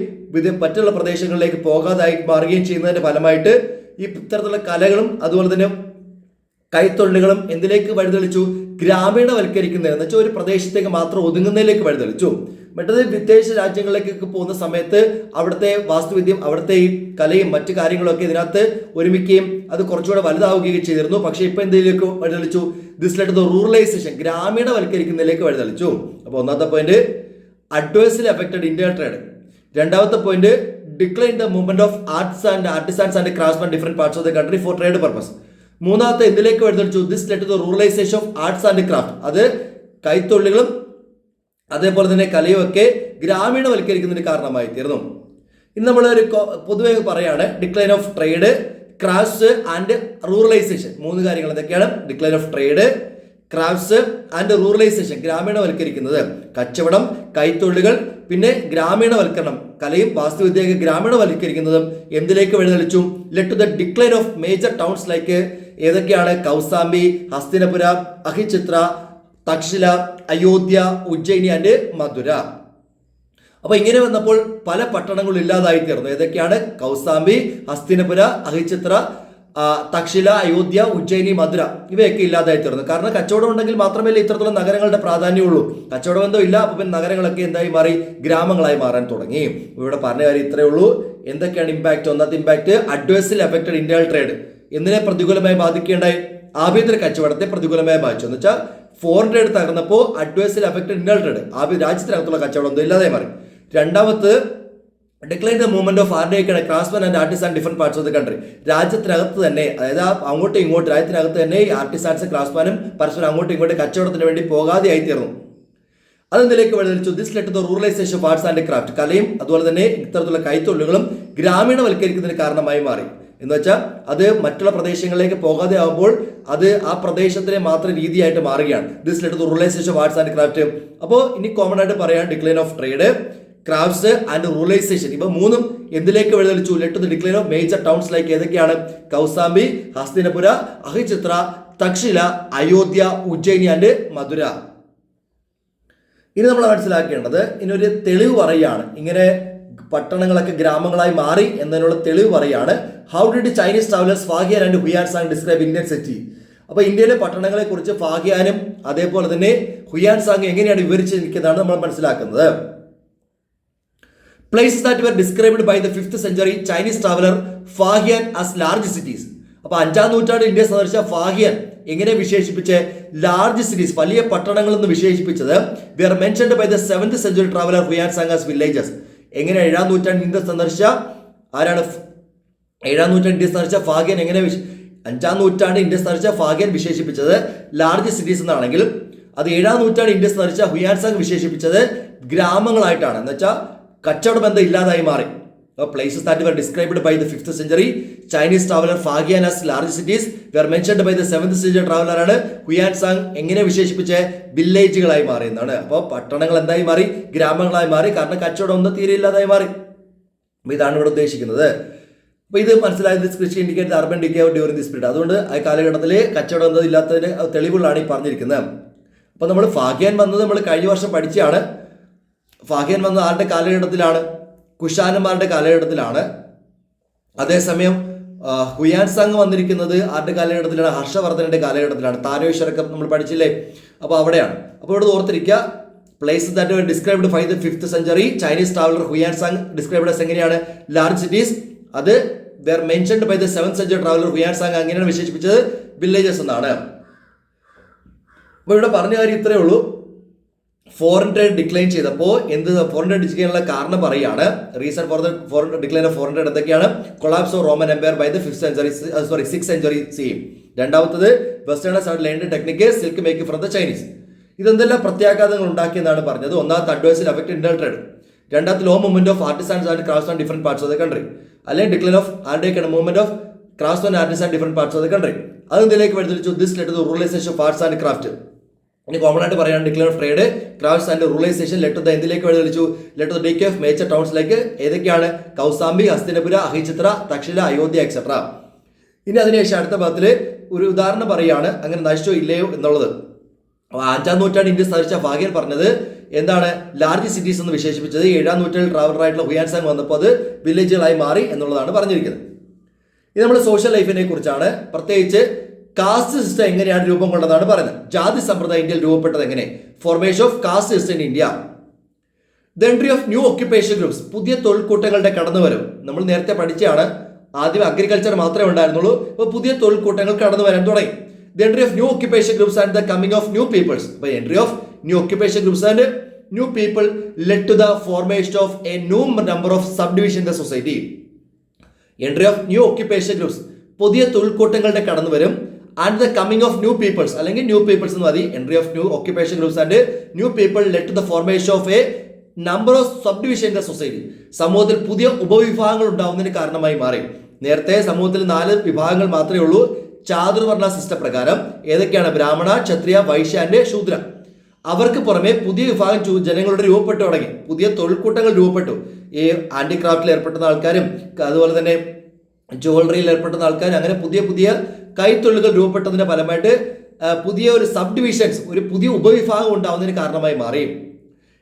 മറ്റുള്ള പ്രദേശങ്ങളിലേക്ക് പോകാതായി മാറുകയും ചെയ്യുന്നതിന്റെ ഫലമായിട്ട് ഈ ഇത്തരത്തിലുള്ള കലകളും അതുപോലെ തന്നെ കൈത്തൊഴിലുകളും എന്തിലേക്ക് വഴിതെളിച്ചു? ഗ്രാമീണവൽക്കരിക്കുന്നതിന്. എന്ന് വെച്ചാൽ ഒരു പ്രദേശത്തേക്ക് മാത്രം ഒതുങ്ങുന്നതിലേക്ക് വഴിതെളിച്ചു. മറ്റത് വിദേശ രാജ്യങ്ങളിലേക്ക് പോകുന്ന സമയത്ത് അവിടുത്തെ വാസ്തുവിദ്യം അവിടുത്തെ ഈ കലയും മറ്റു കാര്യങ്ങളൊക്കെ ഇതിനകത്ത് ഒരുമിക്കുകയും അത് കുറച്ചുകൂടെ വലുതാവുകയും ചെയ്തിരുന്നു. പക്ഷേ ഇപ്പൊ എന്തിലേക്ക് വഴിതെളിച്ചു? ദിസ് ദ റൂറലൈസേഷൻ ഗ്രാമീണവൽക്കരിക്കുന്നതിലേക്ക് വഴിതെളിച്ചു. അപ്പോൾ ഒന്നാമത്തെ point adversely affected India trade രണ്ടാമത്തെ point decline the movement of arts and artisans and craftsman different parts of the country for trade purpose മൂന്നാമത്തെ എന്തിലേക്ക് വഴിതെളിച്ചു? This led the ruralisation of arts and craft അത് കൈത്തൊഴിലുകളും അതേപോലെ തന്നെ കലയുമൊക്കെ ഗ്രാമീണവൽക്കരിക്കുന്നതിന് കാരണമായി തീർന്നു ഇന്ന് കൊ- പൊതുവെ പറയാണ് decline of trade crafts and ruralisation മൂന്ന് കാര്യങ്ങൾ എന്തൊക്കെയാണ്? Decline of trade crafts and ruralisation ഗ്രാമീണവൽക്കരിക്കുന്നത് കച്ചവടം കൈത്തൊഴിലുകൾ പിന്നെ ഗ്രാമീണവൽക്കരണം. കലയും വാസ്തുവിദ്യയൊക്കെ ഗ്രാമീണവൽക്കരിക്കുന്നതും എന്തിലേക്ക് വഴിതെളിച്ചു? Led to the decline of major towns like ഏതൊക്കെയാണ്? കൗസാംബി ഹസ്തിനപുര അഹിചിത്ര തക്ഷില അയോധ്യ ഉജ്ജയിനി ആൻഡ് മധുര. അപ്പൊ ഇങ്ങനെ വന്നപ്പോൾ പല പട്ടണങ്ങളും ഇല്ലാതായി തീർന്നു. ഏതൊക്കെയാണ്? കൗസാംബി ഹസ്തിനപുര അഹിചിത്ര തക്ഷില അയോധ്യ ഉജ്ജയിനി മധുര. ഇവയൊക്കെ ഇല്ലാതായി തീർന്നു. കാരണം കച്ചവടം ഉണ്ടെങ്കിൽ മാത്രമേ ഇത്തരത്തിലുള്ള നഗരങ്ങളുടെ പ്രാധാന്യമുള്ളൂ. കച്ചവടം എന്തോ ഇല്ല. അപ്പൊ പിന്നെ നഗരങ്ങളൊക്കെ എന്തായി മാറി? ഗ്രാമങ്ങളായി മാറാൻ തുടങ്ങി. ഇവിടെ പറഞ്ഞ കാര്യം ഇത്രയേ ഉള്ളൂ. എന്തൊക്കെയാണ് ഇമ്പാക്ട് ഒന്നാമത്തെ impact adversely affected Indian trade എന്തിനെ പ്രതികൂലമായി ബാധിക്കേണ്ടായി ആഭ്യന്തര കച്ചവടത്തെ പ്രതികൂലമായി ബാധിച്ചു. എന്ന് വെച്ചാൽ ഫോറിൻ ട്രേഡ് തകർന്നപ്പോൾ അഡ്വേഴ്സിൽ അഫക്റ്റഡ് ഇന്ത്യൻ ട്രേഡ് ആ രാജ്യത്തിനകത്തുള്ള കച്ചവടം ഒന്നും ഇല്ലാതെ മാറി. രണ്ടാമത് decline the movement of ആർഡേക്കാണ് craftsman and artist and different parts of the country രാജ്യത്തിനകത്ത് തന്നെ അതായത് അങ്ങോട്ടും ഇങ്ങോട്ടും രാജ്യത്തിനകത്ത് തന്നെ ഈ ആർട്ടിസ്റ്റാൻസ് ക്രാഫ്റ്റ്സ്മാനും പരസ്പരം അങ്ങോട്ടും ഇങ്ങോട്ടും കച്ചവടത്തിന് വേണ്ടി പോകാതെ ആയി തീർന്നു അതെന്തിലേക്ക് വഴിതെളിച്ചു? This led the ruralisation of arts and craft കലയും അതുപോലെ തന്നെ ഇത്തരത്തിലുള്ള കൈത്തൊഴിലുകളും ഗ്രാമീണവൽക്കരിക്കുന്നതിന് കാരണമായി മാറി. എന്ന് വെച്ചാൽ അത് മറ്റുള്ള പ്രദേശങ്ങളിലേക്ക് പോകാതെ ആകുമ്പോൾ അത് ആ പ്രദേശത്തിലെ മാത്രം രീതിയായിട്ട് മാറുകയാണ്. This led to ruralisation of arts and craft അപ്പോൾ ഇനി കോമൺ ആയിട്ട് പറയാം decline of trade crafts and ruralisation ഇവ മൂന്നും എന്തിലേക്ക് വഴിതെളിച്ചു? Led to decline of major towns like ഏതൊക്കെയാണ്? കൗസാംബി ഹസ്തിനപുര അഹിചിത്ര തക്ഷില അയോധ്യ ഉജ്ജയിനി ആൻഡ് മധുര. ഇനി നമ്മൾ മനസ്സിലാക്കേണ്ടത് ഇനി ഒരു തെളിവ് പറയുകയാണ്. ഇങ്ങനെ പട്ടണങ്ങളൊക്കെ ഗ്രാമങ്ങളായി മാറി എന്നതിനുള്ള തെളിവ് പറയുകയാണ് how did Chinese travellers Fa Hien and Hiuen Tsang describe Indian city അപ്പോൾ ഇന്ത്യയിലെ പട്ടണങ്ങളെ കുറിച്ച് ഫാഹിയാനും അതേപോലെ തന്നെ ഹുയാൻ സാങ് എങ്ങനെയാണ് വിവരിച്ചിരിക്കുന്നതാണ് നമ്മൾ മനസ്സിലാക്കുന്നത്. Places that were described by the fifth century Chinese traveller Fahien as large cities അപ്പൊ അഞ്ചാം നൂറ്റാണ്ട് ഇന്ത്യ സന്ദർശിച്ച ഫാഹിയൻ എങ്ങനെ വിശേഷിപ്പിച്ച് ലാർജ് സിറ്റീസ് വലിയ പട്ടണങ്ങൾ എന്ന് വിശേഷിപ്പിച്ചത് we are mentioned by the seventh century traveller Hiuen Tsang as villages എങ്ങനെ ഏഴാം നൂറ്റാണ്ട് സന്ദർശിച്ച ആരാണ്? ഏഴാം നൂറ്റാണ്ട് സന്ദർശിച്ച ഫാഗ്യൻ എങ്ങനെ അഞ്ചാം നൂറ്റാണ്ട് ഇന്ത്യ സന്ദർശിച്ച ഫാഗ്യൻ വിശേഷിപ്പിച്ചത് ലാർജ് സിറ്റീസ് എന്നാണെങ്കിൽ അത് ഏഴാം നൂറ്റാണ്ട് ഇന്ത്യ സന്ദർശിച്ച ഹുയാൻസാങ് വിശേഷിപ്പിച്ചത് ഗ്രാമങ്ങളായിട്ടാണ്. എന്ന് വെച്ചാൽ കച്ചവട ബന്ധം ഇല്ലാതായി മാറി. Places that were described by the fifth century Chinese traveller Fahien as large cities were mentioned by the seventh century ട്രാവലറാണ് Hiuen Tsang എങ്ങനെ വിശേഷിപ്പിച്ച്? വില്ലേജുകളായി മാറി എന്നാണ്. അപ്പോൾ പട്ടണങ്ങൾ എന്തായി മാറി? ഗ്രാമങ്ങളായി മാറി. കാരണം കച്ചവടം ഒന്നും തീരെ ഇല്ലാതായി മാറി. അപ്പോൾ ഇതാണ് ഇവിടെ ഉദ്ദേശിക്കുന്നത്. അപ്പോൾ ഇത് മനസ്സിലായത് കൃഷി indicate urban decay during this period അതുകൊണ്ട് ആ കാലഘട്ടത്തിൽ കച്ചവടം എന്നത് ഇല്ലാത്തതിന് തെളിവുകളാണ് ഈ പറഞ്ഞിരിക്കുന്നത്. അപ്പോൾ നമ്മൾ ഫാഗ്യാൻ വന്നത് നമ്മൾ കഴിഞ്ഞ വർഷം പഠിച്ചതാണ്. ഫാഗ്യാൻ വന്നത് ആരുടെ കാലഘട്ടത്തിലാണ്. കുഷാനന്മാരുടെ കാലഘട്ടത്തിലാണ്. അതേസമയം ഹുയാൻ സംഘ് വന്നിരിക്കുന്നത് ആരുടെ കാലഘട്ടത്തിലാണ്? ഹർഷവർദ്ധനന്റെ കാലഘട്ടത്തിലാണ്. താരോശ്വരക്കം നമ്മൾ പഠിച്ചില്ലേ? അപ്പോൾ അവിടെയാണ്. അപ്പോൾ ഇവിടെ ഓർത്തിരിക്കുക places that described by the fifth century Chinese traveller Hiuen Tsang described as എങ്ങനെയാണ്? ലാർജ് സിറ്റീസ് അത് there mentioned by the seven century traveller Hiuen Tsang അങ്ങനെയാണ് വിശേഷിപ്പിച്ചത്. വില്ലേജസ് എന്നാണ്. അപ്പോൾ ഇവിടെ പറഞ്ഞ കാര്യം ഇത്രയേ ഉള്ളൂ. ഫോറിൻ ട്രേഡ് ഡിക്ലൈൻ ചെയ്തപ്പോൾ എന്ത് ഫോറിൻ ട്രേഡ് ഡിക്ലൈനുള്ള കാരണം പറയുകയാണ്. Reason for the foreign decline of foreign trade എന്തൊക്കെയാണ്? Collapse of Roman empire by the fifth century sorry six century same രണ്ടാമത്തത് westerners side learning technique silk make from the Chinese ഇതെന്തെല്ലാം പ്രത്യാഘാതങ്ങൾ ഉണ്ടാക്കിയെന്നാണ് പറഞ്ഞത്? ഒന്നാമത്തെ അഡ്വൈസിൽ affect Indian trade രണ്ടാമത്തെ low movement of artist and crafts and different parts of the country അല്ലെങ്കിൽ decline of ആരുടെയൊക്കെയാണ് movement of crafts and artist and different parts of the country അത് ഇതിലേക്ക് വഴിതിരിച്ചു this led the ruralisation of arts and craft ഇനി common ആയിട്ട് പറയാൻ declare trade crafts and ruralisation led to the എന്തിലേക്ക് വഴിതെളിച്ചു led to the decay of major ടൗൺസിലേക്ക് ഏതൊക്കെയാണ്? Kausambi Hastinapura Ahichhatra Taxila Ayodhya etcetera ഇനി അതിനുശേഷം അടുത്ത ഭാഗത്തിൽ ഒരു ഉദാഹരണം പറയുകയാണ്. അങ്ങനെ നശിച്ചോ ഇല്ലയോ എന്നുള്ളത്. അപ്പോൾ അഞ്ചാം നൂറ്റാണ്ട് ഇന്ത്യ സ്ഥാപിച്ച ഭാഗ്യൻ പറഞ്ഞത് എന്താണ്? ലാർജ് സിറ്റീസ് എന്ന് വിശേഷിപ്പിച്ചത്. ഏഴാം നൂറ്റാണ്ടിൽ ട്രാവലറായിട്ടുള്ള ഹുയാൻസാങ് വന്നപ്പോൾ അത് വില്ലേജുകളായി മാറി എന്നുള്ളതാണ് പറഞ്ഞിരിക്കുന്നത്. ഇത് നമ്മൾ സോഷ്യൽ ലൈഫിനെ കുറിച്ചാണ്. പ്രത്യേകിച്ച് കാസ്റ്റ് സിസ്റ്റം എങ്ങനെയാണ് രൂപം കൊണ്ടതാണ് പറയുന്നത്? ജാതി സമ്പ്രദായം ഇന്ത്യയിൽ രൂപപ്പെട്ടത് എങ്ങനെ? Formation of caste system in India the entry of new occupation groups പുതിയ തൊഴിൽക്കൂട്ടങ്ങളുടെ കടന്നുവരും നമ്മൾ നേരത്തെ പഠിച്ചാണ് ആദ്യം അഗ്രികൾച്ചർ മാത്രമേ ഉണ്ടായിരുന്നുള്ളൂ ഇപ്പോൾ പുതിയ തൊഴിൽക്കൂട്ടങ്ങൾ കടന്നു വരാൻ തുടങ്ങി. The entry of new occupation groups and the coming of new peoples അപ്പോൾ entry of new occupation groups and new people led to the formation of a new number of subdivision the society entry of new occupation groups പുതിയ തൊഴിൽക്കൂട്ടങ്ങളുടെ കടന്നു വരും. And the coming of new peoples അല്ലെങ്കിൽ new peoples എന്ന് മതി entry of new occupation groups and new people led the formation of a number of subdivision the society സമൂഹത്തിൽ പുതിയ ഉപവിഭാഗങ്ങൾ ഉണ്ടാവുന്നതിന് കാരണമായി മാറി. നേരത്തെ സമൂഹത്തിൽ നാല് വിഭാഗങ്ങൾ മാത്രമേ ഉള്ളൂ. ചാതുർവർണ സിസ്റ്റം പ്രകാരം ഏതൊക്കെയാണ്? ബ്രാഹ്മണ ക്ഷത്രിയ വൈശ്യ ആൻഡ് ശൂദ്ര. അവർക്ക് പുറമെ പുതിയ വിഭാഗം ജനങ്ങളുടെ രൂപപ്പെട്ടു തുടങ്ങി. പുതിയ തൊഴിൽക്കൂട്ടങ്ങൾ രൂപപ്പെട്ടു. ഈ ഹാൻഡിക്രാഫ്റ്റിൽ ഏർപ്പെടുന്ന ആൾക്കാരും അതുപോലെ തന്നെ ജുവലറിയിൽ ഏർപ്പെടുന്ന ആൾക്കാർ അങ്ങനെ പുതിയ പുതിയ കൈത്തൊഴിലുകൾ രൂപപ്പെട്ടതിന്റെ ഫലമായിട്ട് പുതിയ ഒരു സബ് ഡിവിഷൻസ് ഒരു പുതിയ ഉപവിഭാഗം ഉണ്ടാവുന്നതിന് കാരണമായി മാറി.